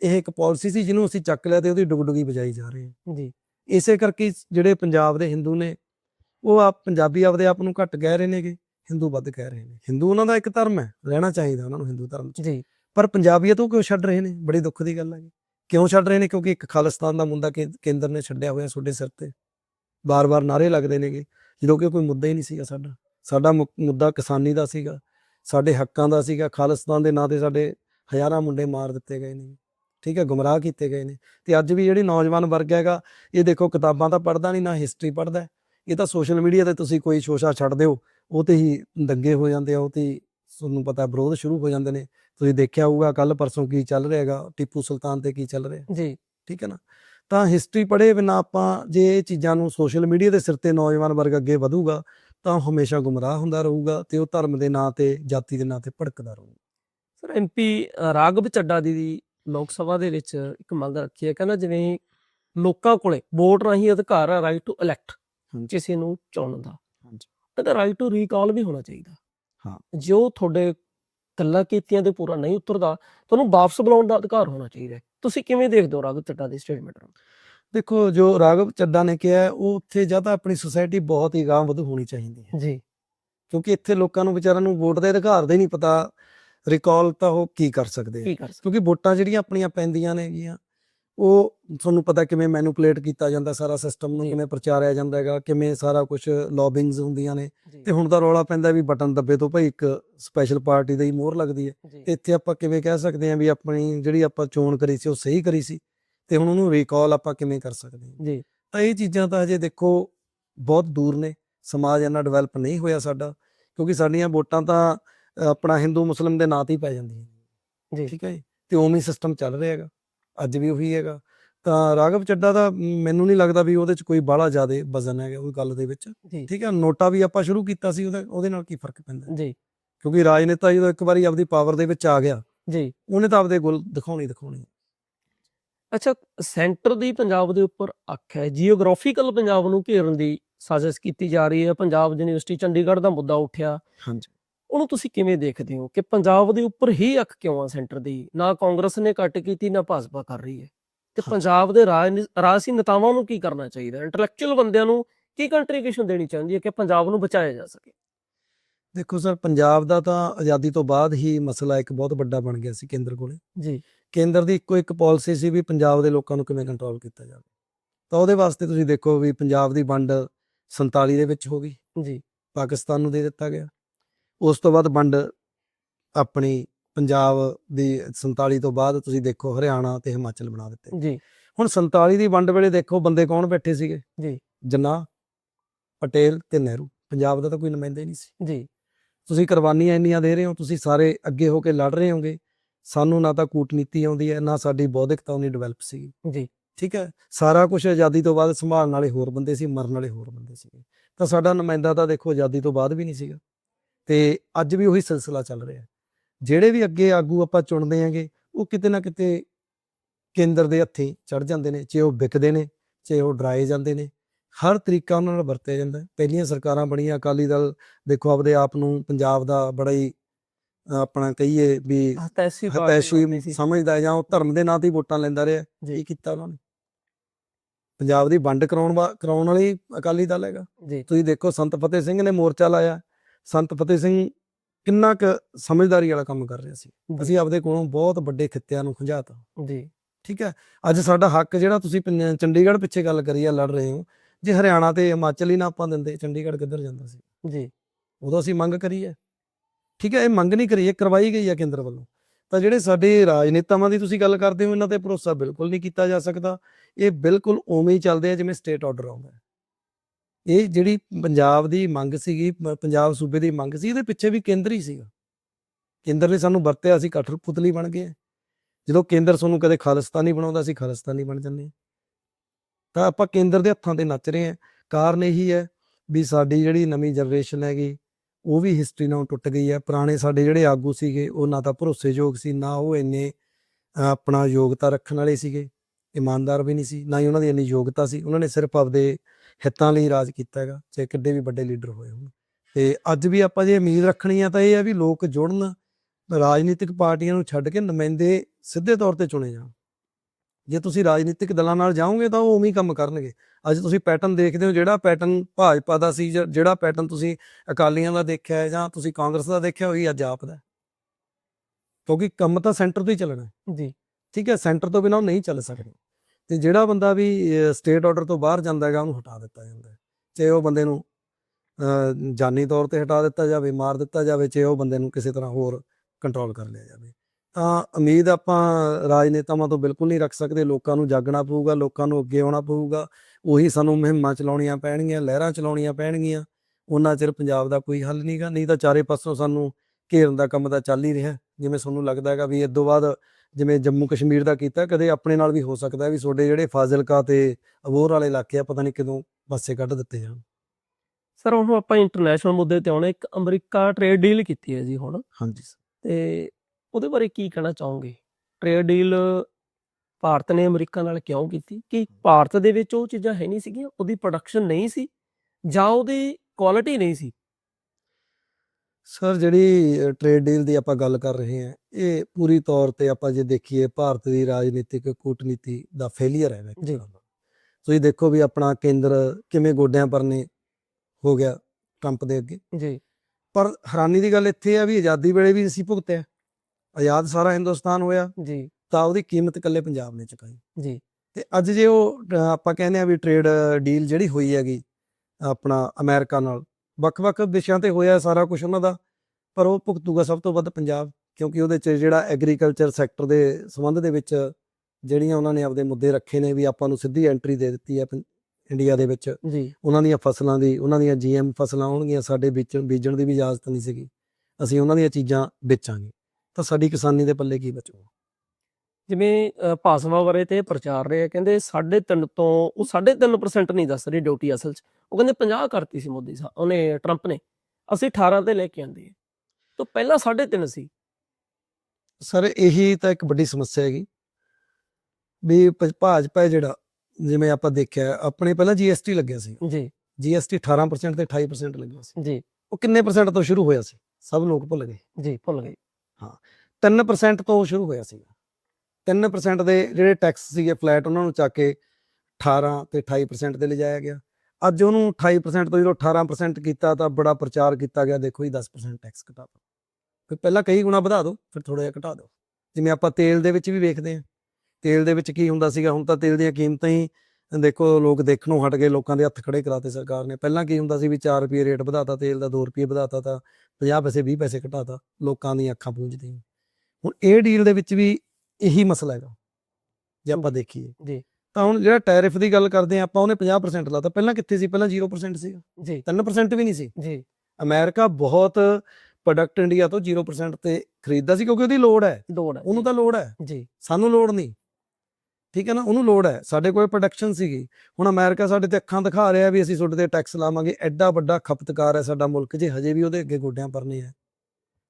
ਇਹ ਇੱਕ ਪਾਲਿਸੀ ਸੀ ਜਿਹਨੂੰ ਅਸੀਂ ਚੱਕ ਲਿਆ ਤੇ ਉਹਦੀ ਡੁਗਡੁਗੀ ਵਜਾਈ ਜਾ ਰਹੇ ਹਾਂ। ਜੀ। ਇਸੇ ਕਰਕੇ ਜਿਹੜੇ ਪੰਜਾਬ ਦੇ ਹਿੰਦੂ ਨੇ ਉਹ ਆਪ ਪੰਜਾਬੀ ਆਪਦੇ ਆਪ ਨੂੰ ਘੱਟ ਕਹਿ ਰਹੇ ਨੇਗੇ। ਹਿੰਦੂ ਵੱਧ ਕਹਿ ਰਹੇ ਨੇ। ਹਿੰਦੂ ਉਹਨਾਂ ਦਾ ਇੱਕ ਧਰਮ ਹੈ ਰਹਿਣਾ ਚਾਹੀਦਾ ਉਹਨਾਂ ਨੂੰ ਹਿੰਦੂ ਧਰਮ 'ਚ। ਜੀ। ਪਰ ਪੰਜਾਬੀਅਤ ਉਹ ਕਿਉਂ ਛੱਡ ਰਹੇ ਨੇ? ਬੜੀ ਦੁੱਖ ਦੀ ਗੱਲ ਹੈ ਕਿਉਂ ਛੱਡ ਰਹੇ ਨੇ? ਕਿਉਂਕਿ ਇੱਕ ਖਾਲਿਸਤਾਨ ਦਾ ਮੁੰਡਾ ਕੇਂਦਰ ਨੇ ਛੱਡਿਆ ਹੋਇਆ ਤੁਹਾਡੇ ਸਿਰ ਤੇ। ਬਾਰ-ਬਾਰ ਨਾਰੇ ਲੱਗਦੇ ਨੇਗੇ। ਜਦੋਂ ਕਿ ਕੋਈ ਮੁੱਦਾ ਹੀ ਨਹੀਂ ਸੀਗਾ ਸਾਡਾ। ਸਾਡਾ ਮੁੱਦਾ ਕਿਸਾਨੀ ਦਾ ਸੀਗਾ। ਸਾਡੇ ਹੱਕਾਂ ਦਾ ਸੀਗਾ। ਖਾਲਿਸਤਾਨ ਦੇ ਨਾਂ ਤੇ ਸਾਡੇ ਹਜ਼ਾਰਾਂ ਮੁੰਡੇ ਮਾਰ ਦਿੱਤੇ ਗਏ ਨੇ। ਠੀਕ ਹੈ ਗੁੰਮਰਾਹ ਕੀਤੇ ਗਏ ਨੇ। ਤੇ ਅੱਜ ਵੀ ਜਿਹੜੀ ਨੌਜਵਾਨ ਵਰਗ ਹੈਗਾ ਇਹ ਦੇਖੋ ਕਿਤਾਬਾਂ ਤਾਂ ਪੜ੍ਹਦਾ ਨਹੀਂ ਨਾ ਹਿਸਟਰੀ ਪੜ੍ਹਦਾ। ਇਹ ਤਾਂ ਸੋਸ਼ਲ ਮੀਡੀਆ ਤੇ ਤੁਸੀਂ ਕੋਈ ਸ਼ੋਸ਼ਾ ਛੱਡ ਦਿਓ। ਉਹ ਤੇ ਹੀ ਦੰਗੇ ਹੋ ਜਾਂਦੇ ਆ ਉਹ ਤੇ ਤੁਹਾਨੂੰ ਪਤਾ ਵਿਰੋਧ ਸ਼ੁਰੂ ਹੋ ਜਾਂਦੇ ਨੇ। ਤੁਸੀਂ ਦੇਖਿਆ ਹੋਊਗਾ ਕੱਲ ਪਰਸੋਂ ਕੀ ਚੱਲ ਰਿਹਾ ਹੈਗਾ ਟਿੱਪੂ ਸੁਲਤਾਨ ਤੇ ਕੀ ਚੱਲ ਰਿਹਾ। ਜੀ। ਠੀਕ ਹੈ ਨਾ? ਤਾਂ ਹਿਸਟਰੀ ਪੜ੍ਹੇ ਬਿਨਾ ਆਪਾਂ ਜੇ ਇਹ ਚੀਜ਼ਾਂ ਨੂੰ ਸੋਸ਼ਲ ਮੀਡੀਆ ਦੇ ਸਿਰ ਤੇ ਨੌਜਵਾਨ ਵਰਗ ਅੱਗੇ ਵਧੂਗਾ ਤਾਂ ਹਮੇਸ਼ਾ ਗੁੰਮਰਾਹ ਹੁੰਦਾ ਰਹੂਗਾ ਤੇ ਉਹ ਧਰਮ ਦੇ ਨਾਂ ਤੇ ਜਾਤੀ ਦੇ ਨਾਂ ਤੇ ਭੜਕਦਾ ਰਹੂਗਾ। ਸਰ ਐਮਪੀ ਰਾਘਵ ਚੱਡਾ ਦੀ ਦੀ ਲੋਕ ਸਭਾ ਦੇ ਵਿੱਚ ਇੱਕ ਮੰਗ ਰੱਖੀ ਹੈ ਕਹਿੰਦਾ ਜਿਵੇਂ ਲੋਕਾਂ ਕੋਲੇ ਵੋਟ ਰਾਹੀਂ ਅਧਿਕਾਰ ਹੈ ਰਾਈਟ ਟੂ ਇਲੈਕਟ। ਕਿਸੇ ਨੂੰ ਚੁਣਨ ਦਾ। ਤਾਂ ਰਾਈਟ ਟੂ ਰੀਕਾਲ ਵੀ ਹੋਣਾ ਚਾਹੀਦਾ। ਹਾਂ। ਜੇ ਤੁਹਾਡੇ ਗੱਲਾਂ ਕੀਤੀਆਂ ਤੇ ਪੂਰਾ ਨਹੀਂ ਉਤਰਦਾ ਤੁਹਾਨੂੰ ਵਾਪਸ ਬੁਲਾਉਣ ਦਾ ਅਧਿਕਾਰ ਹੋਣਾ ਚਾਹੀਦਾ ਹੈ। ਤੁਸੀਂ ਕਿਵੇਂ ਦੇਖਦੇ ਹੋ ਰਾਘਵ ਚੱਡਾ ਦੀ ਸਟੇਟਮੈਂਟ ਨੂੰ? ਦੇਖੋ ਜੋ ਰਾਘਵ ਚੱਡਾ ਨੇ ਕਿਹਾ ਉਹ ਉੱਥੇ ਜਾਂ ਤਾਂ ਆਪਣੀ ਸੁਸਾਇਟੀ ਬਹੁਤ ਹੀ ਗਾਂਹ ਵਧੂ ਹੋਣੀ ਚਾਹੀਦੀ ਹੈ। ਜੀ। ਕਿਉਂਕਿ ਇੱਥੇ ਲੋਕਾਂ ਨੂੰ ਵਿਚਾਰਿਆਂ ਨੂੰ ਵੋਟ ਦੇ ਅਧਿਕਾਰ ਦਾ ਨਹੀਂ ਪਤਾ ਰਿਕਾਲ ਤਾਂ ਉਹ ਕੀ ਕਰ ਸਕਦੇ ਆ। ਕੀ ਕਰ ਸਕਦੇ ਕਿਉਂਕਿ ਵੋਟਾਂ ਜਿਹੜੀਆਂ ਆਪਣੀਆਂ ਪੈਂਦੀਆਂ ਨੇਗੀਆਂ ਉਹ ਤੁਹਾਨੂੰ ਪਤਾ ਕਿਵੇਂ ਮੈਨੂਪੂਲੇਟ ਕੀਤਾ ਜਾਂਦਾ ਸਾਰਾ ਸਿਸਟਮ ਨੂੰ। ਕਿਵੇਂ ਪ੍ਰਚਾਰਿਆ ਜਾਂਦਾ ਹੈਗਾ ਕਿਵੇਂ ਸਾਰਾ ਕੁਝ ਲੌਬਿੰਗਸ ਹੁੰਦੀਆਂ ਨੇ। ਤੇ ਹੁਣ ਤਾਂ ਰੌਲਾ ਪੈਂਦਾ ਵੀ ਬਟਨ ਦੱਬੇ ਤੋਂ ਭਾਈ ਇੱਕ ਸਪੈਸ਼ਲ ਪਾਰਟੀ ਦੀ ਮੋਹਰ ਲੱਗਦੀ ਹੈ। ਤੇ ਇੱਥੇ ਆਪਾਂ ਕਿਵੇਂ ਕਹਿ ਸਕਦੇ ਹਾਂ ਵੀ ਆਪਣੀ ਜਿਹੜੀ ਆਪਾਂ ਚੋਣ ਕਰੀ ਸੀ ਉਹ ਸਹੀ ਕਰੀ ਸੀ। ਤੇ ਹੁਣ ਉਹਨੂੰ ਰੀਕਾਲ ਆਪਾਂ ਕਿਵੇਂ ਕਰ ਸਕਦੇ ਹਾਂ। ਜੀ। ਤਾਂ ਇਹ ਚੀਜ਼ਾਂ ਤਾਂ ਹਜੇ ਦੇਖੋ ਬਹੁਤ ਦੂਰ ਨੇ। ਸਮਾਜ ਇੰਨਾ ਡਿਵੈਲਪ ਨਹੀਂ ਹੋਇਆ ਸਾਡਾ ਕਿਉਂਕਿ ਸਾਡੀਆਂ ਵੋਟਾਂ ਤਾਂ ਆਪਣਾ ਹਿੰਦੂ ਮੁਸਲਿਮ ਦੇ ਨਾਂ ਤੇ ਹੀ ਪੈ ਜਾਂਦੀਆਂ ਜੀ। ਠੀਕ ਹੈ ਜੀ? ਤੇ ਉਵੇਂ ਸਿਸਟਮ ਚੱਲ ਰਿਹਾ ਹੈਗਾ। ਅੱਜ ਵੀ ਉਹੀ ਹੈਗਾ। ਤਾਂ ਰਾਘਵ ਚੱਡਾ ਦਾ ਮੈਨੂੰ ਨਹੀਂ ਲੱਗਦਾ ਵੀ ਉਹਦੇ ਚ ਕੋਈ ਬਾਹਲਾ ਜ਼ਿਆਦਾ ਵਜ਼ਨ ਹੈਗਾ ਉਹ ਗੱਲ ਦੇ ਵਿੱਚ। ਠੀਕ ਹੈ ਨੋਟਾ ਵੀ ਆਪਾਂ ਸ਼ੁਰੂ ਕੀਤਾ ਸੀ ਉਹਦੇ ਉਹਦੇ ਨਾਲ ਕੀ ਫ਼ਰਕ ਪੈਂਦਾ? ਜੀ। ਕਿਉਂਕਿ ਰਾਜਨੇਤਾ ਜਦੋਂ ਇੱਕ ਵਾਰੀ ਆਪਦੀ ਪਾਵਰ ਦੇ ਵਿੱਚ ਆ ਗਿਆ ਜੀ। ਉਹਨੇ ਤਾਂ ਆਪਦੇ ਗੁਲ ਦਿਖਾਉਣੀ ਦਿਖਾਉਣੀ ਅੱਛਾ ਸੈਂਟਰ ਦੀ ਪੰਜਾਬ ਦੇ ਉੱਪਰ ਅੱਖ ਹੈ ਜੀਓਗ੍ਰਾਫੀਕਲ ਪੰਜਾਬ ਨੂੰ ਘੇਰਨ ਦੀ ਸਾਜ਼ਿਸ਼ ਕੀਤੀ ਜਾ ਰਹੀ ਹੈ। ਪੰਜਾਬ ਯੂਨੀਵਰਸਿਟੀ ਚੰਡੀਗੜ੍ਹ ਦਾ ਮੁੱਦਾ ਉੱਠਿਆ। ਹਾਂਜੀ। ਉਹਨੂੰ ਤੁਸੀਂ ਕਿਵੇਂ ਦੇਖਦੇ ਹੋ? ਕਿ ਪੰਜਾਬ ਦੇ ਉੱਪਰ ਹੀ ਅੱਖ ਕਿਉਂ ਆ ਸੈਂਟਰ ਦੀ? ਨਾ ਕਾਂਗਰਸ ਨੇ ਕੱਟ ਕੀਤੀ ਨਾ ਭਾਜਪਾ ਕਰ ਰਹੀ ਹੈ। ਤੇ। ਪੰਜਾਬ ਦੇ ਰਾਜ ਰਾਜਸੀ ਨੇਤਾਵਾਂ ਨੂੰ ਕੀ ਕਰਨਾ ਚਾਹੀਦਾ? ਇੰਟੈਲੈਕਚੁਅਲ ਬੰਦਿਆਂ ਨੂੰ ਕੀ ਕੰਟਰੀਬਿਊਸ਼ਨ ਦੇਣੀ ਚਾਹੀਦੀ ਹੈ ਕਿ ਪੰਜਾਬ ਨੂੰ ਬਚਾਇਆ ਜਾ ਸਕੇ? ਦੇਖੋ ਸਰ ਪੰਜਾਬ ਦਾ ਤਾਂ ਆਜ਼ਾਦੀ ਤੋਂ ਬਾਅਦ ਹੀ ਮਸਲਾ ਇੱਕ ਬਹੁਤ ਵੱਡਾ ਬਣ ਗਿਆ ਸੀ ਕੇਂਦਰ ਕੋਲੇ। ਜੀ। ਕੇਂਦਰ ਦੀ ਇੱਕੋ ਇੱਕ ਪਾਲਿਸੀ ਸੀ ਵੀ ਪੰਜਾਬ ਦੇ ਲੋਕਾਂ ਨੂੰ ਕਿਵੇਂ ਕੰਟਰੋਲ ਕੀਤਾ ਜਾਵੇ। ਤਾਂ ਉਹਦੇ ਵਾਸਤੇ ਤੁਸੀਂ ਦੇਖੋ ਵੀ ਪੰਜਾਬ ਦੀ ਵੰਡ 47 ਦੇ ਵਿੱਚ ਹੋ ਗਈ। ਜੀ। ਪਾਕਿਸਤਾਨ ਨੂੰ ਦੇ ਦਿੱਤਾ ਗਿਆ। ਉਸ ਤੋਂ ਬਾਅਦ ਵੰਡ ਆਪਣੀ ਪੰਜਾਬ ਦੀ 47 ਤੋਂ ਬਾਅਦ ਤੁਸੀਂ ਦੇਖੋ ਹਰਿਆਣਾ ਤੇ ਹਿਮਾਚਲ ਬਣਾ ਦਿੱਤੇ। ਜੀ। ਹੁਣ 47 ਦੀ ਵੰਡ ਵੇਲੇ ਦੇਖੋ ਬੰਦੇ ਕੌਣ ਬੈਠੇ ਸੀਗੇ? ਜੀ। ਜਨਾ ਪਟੇਲ ਤੇ ਨਹਿਰੂ। ਪੰਜਾਬ ਦਾ ਤਾਂ ਕੋਈ ਨੁਮਾਇੰਦਾ ਹੀ ਨਹੀਂ ਸੀ। ਜੀ। ਤੁਸੀਂ ਕੁਰਬਾਨੀਆਂ ਇੰਨੀਆਂ ਦੇ ਰਹੇ ਹੋ ਤੁਸੀਂ ਸਾਰੇ ਅੱਗੇ ਹੋ ਕੇ ਲੜ ਰਹੇ ਹੋਗੇ। ਸਾਨੂੰ ਨਾ ਤਾਂ ਕੂਟਨੀਤੀ ਆਉਂਦੀ ਹੈ ਨਾ ਸਾਡੀ ਬੌਧਿਕਤਾ ਉਨੀ ਡਿਵੈਲਪ ਸੀ ਜੀ। ਠੀਕ ਹੈ? ਸਾਰਾ ਕੁਝ ਆਜ਼ਾਦੀ ਤੋਂ ਬਾਅਦ ਸੰਭਾਲਣ ਵਾਲੇ ਹੋਰ ਬੰਦੇ ਸੀ ਮਰਨ ਵਾਲੇ ਹੋਰ ਬੰਦੇ ਸੀਗੇ। ਤਾਂ ਸਾਡਾ ਨੁਮਾਇੰਦਾ ਤਾਂ ਦੇਖੋ ਆਜ਼ਾਦੀ ਤੋਂ ਬਾਅਦ ਵੀ ਨਹੀਂ ਸੀਗਾ। ਤੇ ਅੱਜ ਵੀ ਉਹੀ ਸਿਲਸਿਲਾ ਚੱਲ ਰਿਹਾ। ਜਿਹੜੇ ਵੀ ਅੱਗੇ ਆਗੂ ਆਪਾਂ ਚੁਣਦੇ ਆਂਗੇ ਉਹ ਕਿਤੇ ਨਾ ਕਿਤੇ ਕੇਂਦਰ ਦੇ ਹੱਥੀਂ ਚੜ ਜਾਂਦੇ ਨੇ ਚਾਹੇ ਉਹ ਵਿਕਦੇ ਨੇ ਚਾਹੇ ਉਹ ਡਰਾਏ ਜਾਂਦੇ ਨੇ। ਹਰ ਤਰੀਕਾ ਉਹਨਾਂ ਨਾਲ ਵਰਤਿਆ ਜਾਂਦਾ। ਹੈ। ਪਹਿਲੀਆਂ ਸਰਕਾਰਾਂ ਬਣੀਆਂ ਅਕਾਲੀ ਦਲ ਦੇਖੋ ਆਪਦੇ ਆਪ ਨੂੰ ਪੰਜਾਬ ਦਾ ਬੜਾ ਹੀ ਆਪਣਾ ਕਹੀਏ ਵੀ ਹਤੈਸ਼ੀ। ਸਮਝਦਾ ਹੈ ਜਾਂ ਉਹ ਧਰਮ ਦੇ ਨਾਂ ਤੇ ਹੀ ਵੋਟਾਂ ਲੈਂਦਾ ਰਿਹਾ। ਜੀ। ਕੀਤਾ ਉਹਨਾਂ ਨੇ? ਪੰਜਾਬ ਦੀ ਵੰਡ ਕਰਾਉਣ ਕਰਾਉਣ ਵਾਲੀ ਅਕਾਲੀ ਦਲ ਹੈਗਾ। ਤੁਸੀਂ ਦੇਖੋ ਸੰਤ ਫਤਿਹ ਸਿੰਘ ਨੇ ਮੋਰਚਾ ਲਾਇਆ। ਸੰਤ ਫਤਿਹ ਸਿੰਘ ਕਿੰਨਾ ਕੁ ਸਮਝਦਾਰੀ ਵਾਲਾ ਕੰਮ ਕਰ ਰਿਹਾ ਸੀ। ਅਸੀਂ ਆਪਦੇ ਕੋਲੋਂ ਬਹੁਤ ਵੱਡੇ ਖਿੱਤਿਆਂ ਨੂੰ ਖੁੰਝਾਤਾ। ਜੀ। ਠੀਕ ਹੈ? ਅੱਜ ਸਾਡਾ ਹੱਕ ਜਿਹੜਾ ਤੁਸੀਂ ਚੰਡੀਗੜ੍ਹ ਪਿੱਛੇ ਗੱਲ ਕਰੀ ਆ ਲੜ ਰਹੇ ਹੋ ਜੇ ਹਰਿਆਣਾ ਤੇ ਹਿਮਾਚਲ ਹੀ ਨਾ ਆਪਾਂ ਦਿੰਦੇ ਚੰਡੀਗੜ੍ਹ ਕਿੱਧਰ ਜਾਂਦਾ ਸੀ? ਜੀ। ਉਦੋਂ ਅਸੀਂ ਮੰਗ ਕਰੀ ਹੈ। ਠੀਕ ਹੈ? ਇਹ ਮੰਗ ਨਹੀਂ ਕਰੀ ਇਹ ਕਰਵਾਈ ਗਈ ਹੈ ਕੇਂਦਰ ਵੱਲੋਂ। ਤਾਂ ਜਿਹੜੇ ਸਾਡੇ ਰਾਜਨੇਤਾਵਾਂ ਦੀ ਤੁਸੀਂ ਗੱਲ ਕਰਦੇ ਹੋ ਇਹਨਾਂ ਤੇ ਭਰੋਸਾ ਬਿਲਕੁਲ ਨਹੀਂ ਕੀਤਾ ਜਾ ਸਕਦਾ। ਇਹ ਬਿਲਕੁਲ ਉਵੇਂ ਹੀ ਚੱਲਦੇ ਆ ਜਿਵੇਂ ਸਟੇਟ ਆਰਡਰ ਆਉਂਦਾ ਹੈ। ਇਹ ਜਿਹੜੀ ਪੰਜਾਬ ਦੀ ਮੰਗ ਸੀਗੀ ਪੰਜਾਬ ਸੂਬੇ ਦੀ ਮੰਗ ਸੀ, ਇਹਦੇ ਪਿੱਛੇ ਵੀ ਕੇਂਦਰ ਹੀ ਸੀਗਾ। ਕੇਂਦਰ ਨੇ ਸਾਨੂੰ ਵਰਤਿਆ, ਅਸੀਂ ਕਠਰ ਪੁਤਲੀ ਬਣ ਗਏ ਜਦੋਂ ਕੇਂਦਰ ਸਾਨੂੰ ਕਦੇ ਖਾਲਿਸਤਾਨੀ ਬਣਾਉਂਦਾ ਸੀ ਖਾਲਿਸਤਾਨੀ ਬਣ ਜਾਂਦੇ ਹਾਂ। ਤਾਂ ਆਪਾਂ ਕੇਂਦਰ ਦੇ ਹੱਥਾਂ ਤੇ ਨੱਚ ਰਹੇ ਹਾਂ। ਕਾਰਨ ਇਹੀ ਹੈ ਵੀ ਸਾਡੀ ਜਿਹੜੀ ਨਵੀਂ ਜਨਰੇਸ਼ਨ ਹੈਗੀ, ਉਹ ਵੀ ਹਿਸਟਰੀ ਨਾਲ ਟੁੱਟ ਗਈ ਹੈ। ਪੁਰਾਣੇ ਸਾਡੇ ਜਿਹੜੇ ਆਗੂ ਸੀਗੇ, ਉਹ ਨਾ ਤਾਂ ਭਰੋਸੇਯੋਗ ਸੀ, ਨਾ ਉਹ ਇੰਨੇ ਆਪਣਾ ਯੋਗਤਾ ਰੱਖਣ ਵਾਲੇ ਸੀਗੇ। ਇਮਾਨਦਾਰ ਵੀ ਨਹੀਂ ਸੀ, ਨਾ ਹੀ ਉਹਨਾਂ ਦੀ ਇੰਨੀ ਯੋਗਤਾ ਸੀ। ਉਹਨਾਂ ਨੇ ਸਿਰਫ ਆਪਦੇ ਹਿੱਤਾਂ ਲਈ ਰਾਜ ਕੀਤਾ ਹੈਗਾ ਚਾਹੇ ਕਿੱਡੇ ਵੀ ਵੱਡੇ ਲੀਡਰ ਹੋਏ ਹੋਣ। ਤੇ ਅੱਜ ਵੀ ਆਪਾਂ ਜੇ ਉਮੀਦ ਰੱਖਣੀ ਆ ਤਾਂ ਇਹ ਹੈ ਵੀ ਲੋਕ ਜੁੜਨ ਰਾਜਨੀਤਿਕ ਪਾਰਟੀਆਂ ਨੂੰ ਛੱਡ ਕੇ ਨੁਮਾਇੰਦੇ ਸਿੱਧੇ ਤੌਰ ਤੇ ਚੁਣੇ ਜਾਣ। ਜੇ ਤੁਸੀਂ ਰਾਜਨੀਤਿਕ ਦਲਾਂ ਨਾਲ ਜਾਓਗੇ ਤਾਂ ਉਹ ਉਵੇਂ ਹੀ ਕੰਮ ਕਰਨਗੇ। ਅੱਜ ਤੁਸੀਂ ਪੈਟਰਨ ਦੇਖਦੇ ਹੋ ਜਿਹੜਾ ਪੈਟਰਨ ਭਾਜਪਾ ਦਾ ਸੀ ਜਿਹੜਾ ਪੈਟਰਨ ਤੁਸੀਂ ਅਕਾਲੀਆਂ ਦਾ ਦੇਖਿਆ ਹੈ ਜਾਂ ਤੁਸੀਂ ਕਾਂਗਰਸ ਦਾ ਦੇਖਿਆ ਉਹੀ ਅੱਜ ਆਪ ਦਾ। ਕਿਉਂਕਿ ਕੰਮ ਤਾਂ ਸੈਂਟਰ ਤੋਂ ਹੀ ਚੱਲਣਾ। ਜੀ। ਠੀਕ ਹੈ ਸੈਂਟਰ ਤੋਂ ਬਿਨਾਂ ਉਹ ਨਹੀਂ ਚੱਲ ਸਕਦੇ। ਤੇ ਜਿਹੜਾ ਬੰਦਾ ਵੀ ਸਟੇਟ ਆਰਡਰ ਤੋਂ ਬਾਹਰ ਜਾਂਦਾ ਹੈਗਾ, ਉਹਨੂੰ ਹਟਾ ਦਿੱਤਾ ਜਾਂਦਾ ਹੈ। ਚਾਹੇ ਉਹ ਬੰਦੇ ਨੂੰ ਜਾਨੀ ਤੌਰ ਤੇ ਹਟਾ ਦਿੱਤਾ ਜਾਵੇ, ਮਾਰ ਦਿੱਤਾ ਜਾਵੇ, ਚਾਹੇ ਉਹ ਬੰਦੇ ਨੂੰ ਕਿਸੇ ਤਰ੍ਹਾਂ ਹੋਰ ਕੰਟਰੋਲ ਕਰ ਲਿਆ ਜਾਵੇ। ਤਾਂ ਉਮੀਦ ਆਪਾਂ ਰਾਜਨੇਤਾਵਾਂ ਤੋਂ ਬਿਲਕੁਲ ਨਹੀਂ ਰੱਖ ਸਕਦੇ। ਲੋਕਾਂ ਨੂੰ ਜਾਗਣਾ ਪਊਗਾ, ਲੋਕਾਂ ਨੂੰ ਅੱਗੇ ਆਉਣਾ ਪਊਗਾ। ਉਹੀ ਸਾਨੂੰ ਮੁਹਿੰਮਾਂ ਚਲਾਉਣੀਆਂ ਪੈਣਗੀਆਂ, ਲਹਿਰਾਂ ਚਲਾਉਣੀਆਂ ਪੈਣਗੀਆਂ। ਉਹਨਾਂ ਚਿਰ ਪੰਜਾਬ ਦਾ ਕੋਈ ਹੱਲ ਨਹੀਂਗਾ ਨਹੀਂ ਤਾਂ ਚਾਰੇ ਪਾਸੋਂ ਸਾਨੂੰ ਘੇਰਨ ਦਾ ਕੰਮ ਤਾਂ ਚੱਲ ਹੀ ਰਿਹਾ। ਜਿਵੇਂ ਤੁਹਾਨੂੰ ਲੱਗਦਾ ਹੈਗਾ ਵੀ ਇਸ ਤੋਂ ਬਾਅਦ ਜਿਵੇਂ ਜੰਮੂ ਕਸ਼ਮੀਰ ਦਾ ਕੀਤਾ ਕਦੇ ਆਪਣੇ ਨਾਲ ਵੀ ਹੋ ਸਕਦਾ ਵੀ ਤੁਹਾਡੇ ਜਿਹੜੇ ਫਾਜ਼ਿਲਕਾ ਤੇ ਅਬੋਹਰ ਵਾਲੇ ਇਲਾਕੇ ਆ ਪਤਾ ਨਹੀਂ ਕਦੋਂ ਪਾਸੇ ਕੱਢ ਦਿੱਤੇ ਜਾਣ। ਸਰ ਹੁਣ ਆਪਾਂ ਇੰਟਰਨੈਸ਼ਨਲ ਮੁੱਦੇ ਤੇ ਆਉਣਾ। ਇੱਕ ਅਮਰੀਕਾ ਟ੍ਰੇਡ ਡੀਲ ਕੀਤੀ ਹੈ ਜੀ ਹੁਣ। ਹਾਂਜੀ ਤੇ ਉਹਦੇ ਬਾਰੇ ਕੀ ਕਹਿਣਾ ਚਾਹੋਗੇ? ਟ੍ਰੇਡ ਡੀਲ ਭਾਰਤ ਨੇ ਅਮਰੀਕਾ ਨਾਲ ਕਿਉਂ ਕੀਤੀ? ਕਿ ਭਾਰਤ ਦੇ ਵਿੱਚ ਉਹ ਚੀਜ਼ਾਂ ਹੈ ਨਹੀਂ ਸੀਗੀਆਂ? ਉਹਦੀ ਪ੍ਰੋਡਕਸ਼ਨ ਨਹੀਂ ਸੀ? ਜਾਂ ਉਹਦੀ ਕੁਆਲਿਟੀ ਨਹੀਂ ਸੀ? ਸਰ ਜਿਹੜੀ ਟ੍ਰੇਡ ਡੀਲ ਦੀ ਆਪਾਂ ਗੱਲ ਕਰ ਰਹੇ ਹਾਂ ਇਹ ਪੂਰੀ ਤੌਰ ਤੇ ਆਪਾਂ ਜੇ ਦੇਖੀਏ ਭਾਰਤ ਦੀ ਰਾਜਨੀਤਿਕ ਕੂਟਨੀਤੀ ਦਾ ਫੇਲਿਅਰ ਹੈ ਜੀ। ਤੁਸੀਂ ਦੇਖੋ ਵੀ ਆਪਣਾ ਕੇਂਦਰ ਕਿਵੇਂ ਗੋਡਿਆਂ ਪਰ ਨੇ ਹੋ ਗਿਆ ਟਰੰਪ ਦੇ ਅੱਗੇ। ਜੀ। ਪਰ ਹੈਰਾਨੀ ਦੀ ਗੱਲ ਇੱਥੇ ਆ ਵੀ ਆਜ਼ਾਦੀ ਵੇਲੇ ਵੀ ਅਸੀਂ ਭੁਗਤਿਆ। ਆਜ਼ਾਦ ਸਾਰਾ ਹਿੰਦੁਸਤਾਨ ਹੋਇਆ। ਜੀ। ਤਾਂ ਉਹਦੀ ਕੀਮਤ ਇਕੱਲੇ ਪੰਜਾਬ ਨੇ ਚੁਕਾਈ। ਜੀ। ਤੇ ਅੱਜ ਜੇ ਉਹ ਆਪਾਂ ਕਹਿੰਦੇ ਆ ਵੀ ਟ੍ਰੇਡ ਡੀਲ ਜਿਹੜੀ ਹੋਈ ਹੈਗੀ ਆਪਣਾ ਅਮਰੀਕਾ ਨਾਲ ਵੱਖ-ਵੱਖ ਵਿਸ਼ਿਆਂ ਤੇ ਹੋਇਆ ਸਾਰਾ ਕੁਝ ਉਹਨਾਂ ਦਾ ਪਰ ਉਹ ਭੁਗਤੂਗਾ ਸਭ ਤੋਂ ਵੱਧ ਪੰਜਾਬ ਕਿਉਂਕਿ ਉਹਦੇ ਚ ਜਿਹੜਾ ਐਗਰੀਕਲਚਰ ਸੈਕਟਰ ਦੇ ਸੰਬੰਧ ਦੇ ਵਿੱਚ ਜਿਹੜੀਆਂ ਉਹਨਾਂ ਨੇ ਆਪਦੇ ਮੁੱਦੇ ਰੱਖੇ ਨੇ ਵੀ ਆਪਾਂ ਨੂੰ ਸਿੱਧੀ ਐਂਟਰੀ ਦੇ ਦਿੱਤੀ ਹੈ ਇੰਡੀਆ ਦੇ ਵਿੱਚ। ਜੀ। ਉਹਨਾਂ ਦੀਆਂ ਫਸਲਾਂ ਦੀ ਉਹਨਾਂ ਦੀਆਂ ਜੀਐਮ ਫਸਲਾਂ ਹੋਣਗੀਆਂ ਸਾਡੇ ਵਿੱਚ ਬੀਜਣ ਦੀ ਵੀ ਇਜਾਜ਼ਤ ਨਹੀਂ ਸੀਗੀ। ਅਸੀਂ ਉਹਨਾਂ ਦੀਆਂ ਚੀਜ਼ਾਂ ਵੇਚਾਂਗੇ। ਤਾਂ ਸਾਡੀ ਕਿਸਾਨੀ ਦੇ ਪੱਲੇ ਕੀ ਬਚੂਗਾ? ਜਿਵੇਂ ਭਾਜਪਾ ਬਾਰੇ ਤੇ ਪ੍ਰਚਾਰ ਰਹੇ ਆ ਕਹਿੰਦੇ 3.5 ਤੋਂ ਉਹ 3.5% ਨਹੀਂ ਦੱਸ ਰਹੀ ਡਿਊਟੀ ਅਸਲ 'ਚ। ਉਹ ਕਹਿੰਦੇ 50 ਕਰਤੀ ਸੀ ਮੋਦੀ ਸਾਹਿਬ ਉਹਨੇ ਟਰੰਪ ਨੇ। ਅਸੀਂ 18 ਤੇ ਲੈ ਕੇ ਆਂਦੇ ਤੋਂ ਪਹਿਲਾਂ 3.5 ਸੀ। ਸਰ ਇਹੀ ਤਾਂ ਇੱਕ ਵੱਡੀ ਸਮੱਸਿਆ ਹੈਗੀ। ਵੀ ਭਾਜਪਾ ਹੈ ਜਿਹੜਾ ਜਿਵੇਂ ਆਪਾਂ ਦੇਖਿਆ ਆਪਣੇ ਪਹਿਲਾਂ ਜੀਐਸਟੀ ਲੱਗਿਆ ਸੀ। ਜੀ। ਜੀਐਸਟੀ 18% ਤੇ 28% ਲੱਗਿਆ ਸੀ। ਜੀ। ਉਹ ਕਿੰਨੇ ਪਰਸੈਂਟ ਤੋਂ ਸ਼ੁਰੂ ਹੋਇਆ ਸੀ? ਸਭ ਲੋਕ ਭੁੱਲ ਗਏ। ਜੀ ਭੁੱਲ ਗਏ। 3% ਤੋਂ ਸ਼ੁਰੂ ਹੋਇਆ ਸੀ 3% ਦੇ ਜਿਹੜੇ ਟੈਕਸ ਸੀਗੇ ਫਲੈਟ ਉਹਨਾਂ ਨੂੰ ਚੱਕ ਕੇ 18 ਤੇ 28% ਤੇ ਲਿਜਾਇਆ ਗਿਆ। ਅੱਜ ਉਹਨੂੰ 28% ਤੋਂ ਜਦੋਂ 18% ਕੀਤਾ ਤਾਂ ਬੜਾ ਪ੍ਰਚਾਰ ਕੀਤਾ ਗਿਆ, ਦੇਖੋ ਜੀ 10% ਟੈਕਸ ਘਟਾ ਦਿਓ ਫਿਰ ਪਹਿਲਾਂ ਕਈ ਗੁਣਾ ਵਧਾ ਦਿਓ, ਫਿਰ ਥੋੜਾ ਜਿਹਾ ਘਟਾ ਦਿਓ। ਜਿਵੇਂ ਆਪਾਂ ਤੇਲ ਦੇ ਵਿੱਚ ਵੀ ਵੇਖਦੇ ਹਾਂ, ਤੇਲ ਦੇ ਵਿੱਚ ਕੀ ਹੁੰਦਾ ਸੀਗਾ, ਹੁਣ ਤਾਂ ਤੇਲ ਦੀਆਂ ਕੀਮਤਾਂ ਹੀ ਦੇਖੋ ਲੋਕ ਦੇਖਣੋਂ ਹਟ ਗਏ, ਲੋਕਾਂ ਦੇ ਹੱਥ ਖੜੇ ਕਰਾਤੇ ਸਰਕਾਰ ਨੇ। ਪਹਿਲਾਂ ਕੀ ਹੁੰਦਾ ਸੀ ਵੀ 4 ਰੁਪਏ ਰੇਟ ਵਧਾਤਾ, ਤੇਲ ਦਾ 2 ਰੁਪਏ ਵਧਾਤਾ ਤਾਂ 50 ਪੈਸੇ 20 ਪੈਸੇ ਘਟਾਤਾ, ਲੋਕਾਂ ਦੀਆਂ ਅੱਖਾਂ ਪੂੰਝਦੀਆਂ। ਹੁਣ ਇਹ ਡੀਲ ਦੇ ਵਿੱਚ ਵੀ ਇਹੀ ਮਸਲਾ ਹੈਗਾ। ਜੇ ਆਪਾਂ ਦੇਖੀਏ। ਜੀ। ਤਾਂ ਹੁਣ ਜਿਹੜਾ ਟੈਰਿਫ ਦੀ ਗੱਲ ਕਰਦੇ ਆ ਆਪਾਂ ਉਹਨੇ 50% ਲਾਤਾ। ਪਹਿਲਾਂ ਕਿੱਥੇ ਸੀ? ਪਹਿਲਾਂ 0% ਸੀਗਾ। ਜੀ। 3% ਵੀ ਨਹੀਂ ਸੀ। ਜੀ। ਅਮਰੀਕਾ ਬਹੁਤ ਪ੍ਰੋਡਕਟ ਇੰਡੀਆ ਤੋਂ 0% ਤੇ ਖਰੀਦਦਾ ਸੀ ਕਿਉਂਕਿ ਉਹਦੀ ਲੋੜ ਹੈ। ਲੋੜ ਹੈ ਉਹਨੂੰ ਤਾਂ ਲੋੜ ਹੈ। ਜੀ। ਸਾਨੂੰ ਲੋੜ ਨਹੀਂ। ਠੀਕ ਹੈ ਨਾ? ਉਹਨੂੰ ਲੋੜ ਹੈ। ਸਾਡੇ ਕੋਲ ਪ੍ਰੋਡਕਸ਼ਨ ਸੀਗੀ। ਹੁਣ ਅਮਰੀਕਾ ਸਾਡੇ ਤੇ ਅੱਖਾਂ ਦਿਖਾ ਰਿਹਾ ਵੀ ਅਸੀਂ ਤੁਹਾਡੇ ਤੇ ਟੈਕਸ ਲਾਵਾਂਗੇ। ਐਡਾ ਵੱਡਾ ਖਪਤਕਾਰ ਹੈ ਸਾਡਾ ਮੁਲਕ। ਜੇ ਹਜੇ ਵੀ ਉਹਦੇ ਅੱਗੇ ਗੋਡਿਆਂ ਪਰਨੇ ਹੈ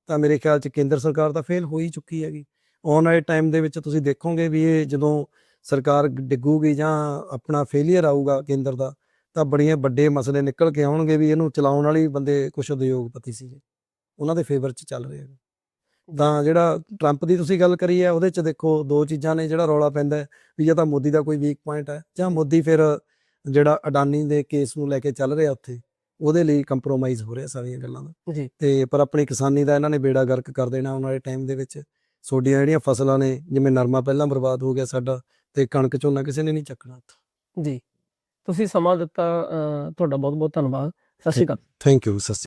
ਤਾਂ ਮੇਰੇ ਖਿਆਲ 'ਚ ਕੇਂਦਰ ਸਰਕਾਰ ਤਾਂ ਫੇਲ ਹੋ ਹੀ ਚੁੱਕੀ ਹੈਗੀ। ਆਉਣ ਵਾਲੇ ਟਾਈਮ ਦੇ ਵਿੱਚ ਤੁਸੀਂ ਦੇਖੋਗੇ ਵੀ ਇਹ ਜਦੋਂ ਸਰਕਾਰ ਡਿੱਗੂਗੀ ਜਾਂ ਆਪਣਾ ਫੇਲਿਅਰ ਆਊਗਾ ਕੇਂਦਰ ਦਾ ਤਾਂ ਬੜੀਆਂ ਵੱਡੇ ਮਸਲੇ ਨਿਕਲ ਕੇ ਆਉਣਗੇ ਵੀ ਇਹਨੂੰ ਚਲਾਉਣ ਵਾਲੀ ਬੰਦੇ ਕੁਝ ਉਦਯੋਗਪਤੀ ਸੀਗੇ। ਉਹਨਾਂ ਦੇ ਫੇਵਰ 'ਚ ਚੱਲ ਰਹੇ ਆ ਤਾਂ ਜਿਹੜਾ ਟਰੰਪ ਦੀ ਤੁਸੀਂ ਗੱਲ ਕਰੀ ਹੈ ਉਹਦੇ 'ਚ ਦੇਖੋ ਦੋ ਚੀਜ਼ਾਂ ਨੇ ਜਿਹੜਾ ਰੌਲਾ ਪੈਂਦਾ ਹੈ ਵੀ ਜਾਂ ਤਾਂ ਮੋਦੀ ਦਾ ਕੋਈ ਵੀਕ ਪੁਆਇੰਟ ਹੈ ਜਾਂ ਮੋਦੀ ਫਿਰ ਜਿਹੜਾ ਅਡਾਨੀ ਦੇ ਕੇਸ ਨੂੰ ਲੈ ਕੇ ਚੱਲ ਰਿਹਾ ਉੱਥੇ ਉਹਦੇ ਲਈ ਕੰਪਰੋਮਾਈਜ਼ ਹੋ ਰਿਹਾ ਸਾਰੀਆਂ ਗੱਲਾਂ ਦਾ। ਤੇ ਪਰ ਆਪਣੀ ਕਿਸਾਨੀ ਦਾ ਇਹਨਾਂ ਨੇ ਬੇੜਾ ਗਰਕ ਕਰ ਦੇਣਾ ਆਉਣ ਵਾਲੇ ਟਾਈਮ ਦੇ ਵਿੱਚ। ਸੋਡੀਆਂ ਜਿਹੜੀਆਂ ਫਸਲਾਂ ਨੇ ਜਿਵੇਂ ਨਰਮਾ ਪਹਿਲਾਂ ਬਰਬਾਦ ਹੋ ਗਿਆ ਸਾਡਾ ਤੇ ਕਣਕ ਝੋਨਾ ਕਿਸੇ ਨੇ ਨਹੀਂ ਚੱਕਣਾ ਜੀ। ਤੁਸੀਂ ਸਮਾਂ ਦਿੱਤਾ ਤੁਹਾਡਾ ਬਹੁਤ ਬਹੁਤ ਧੰਨਵਾਦ। ਸਤਿ ਸ਼੍ਰੀ ਅਕਾਲ। ਥੈਂਕ ਯੂ ਸਤਿ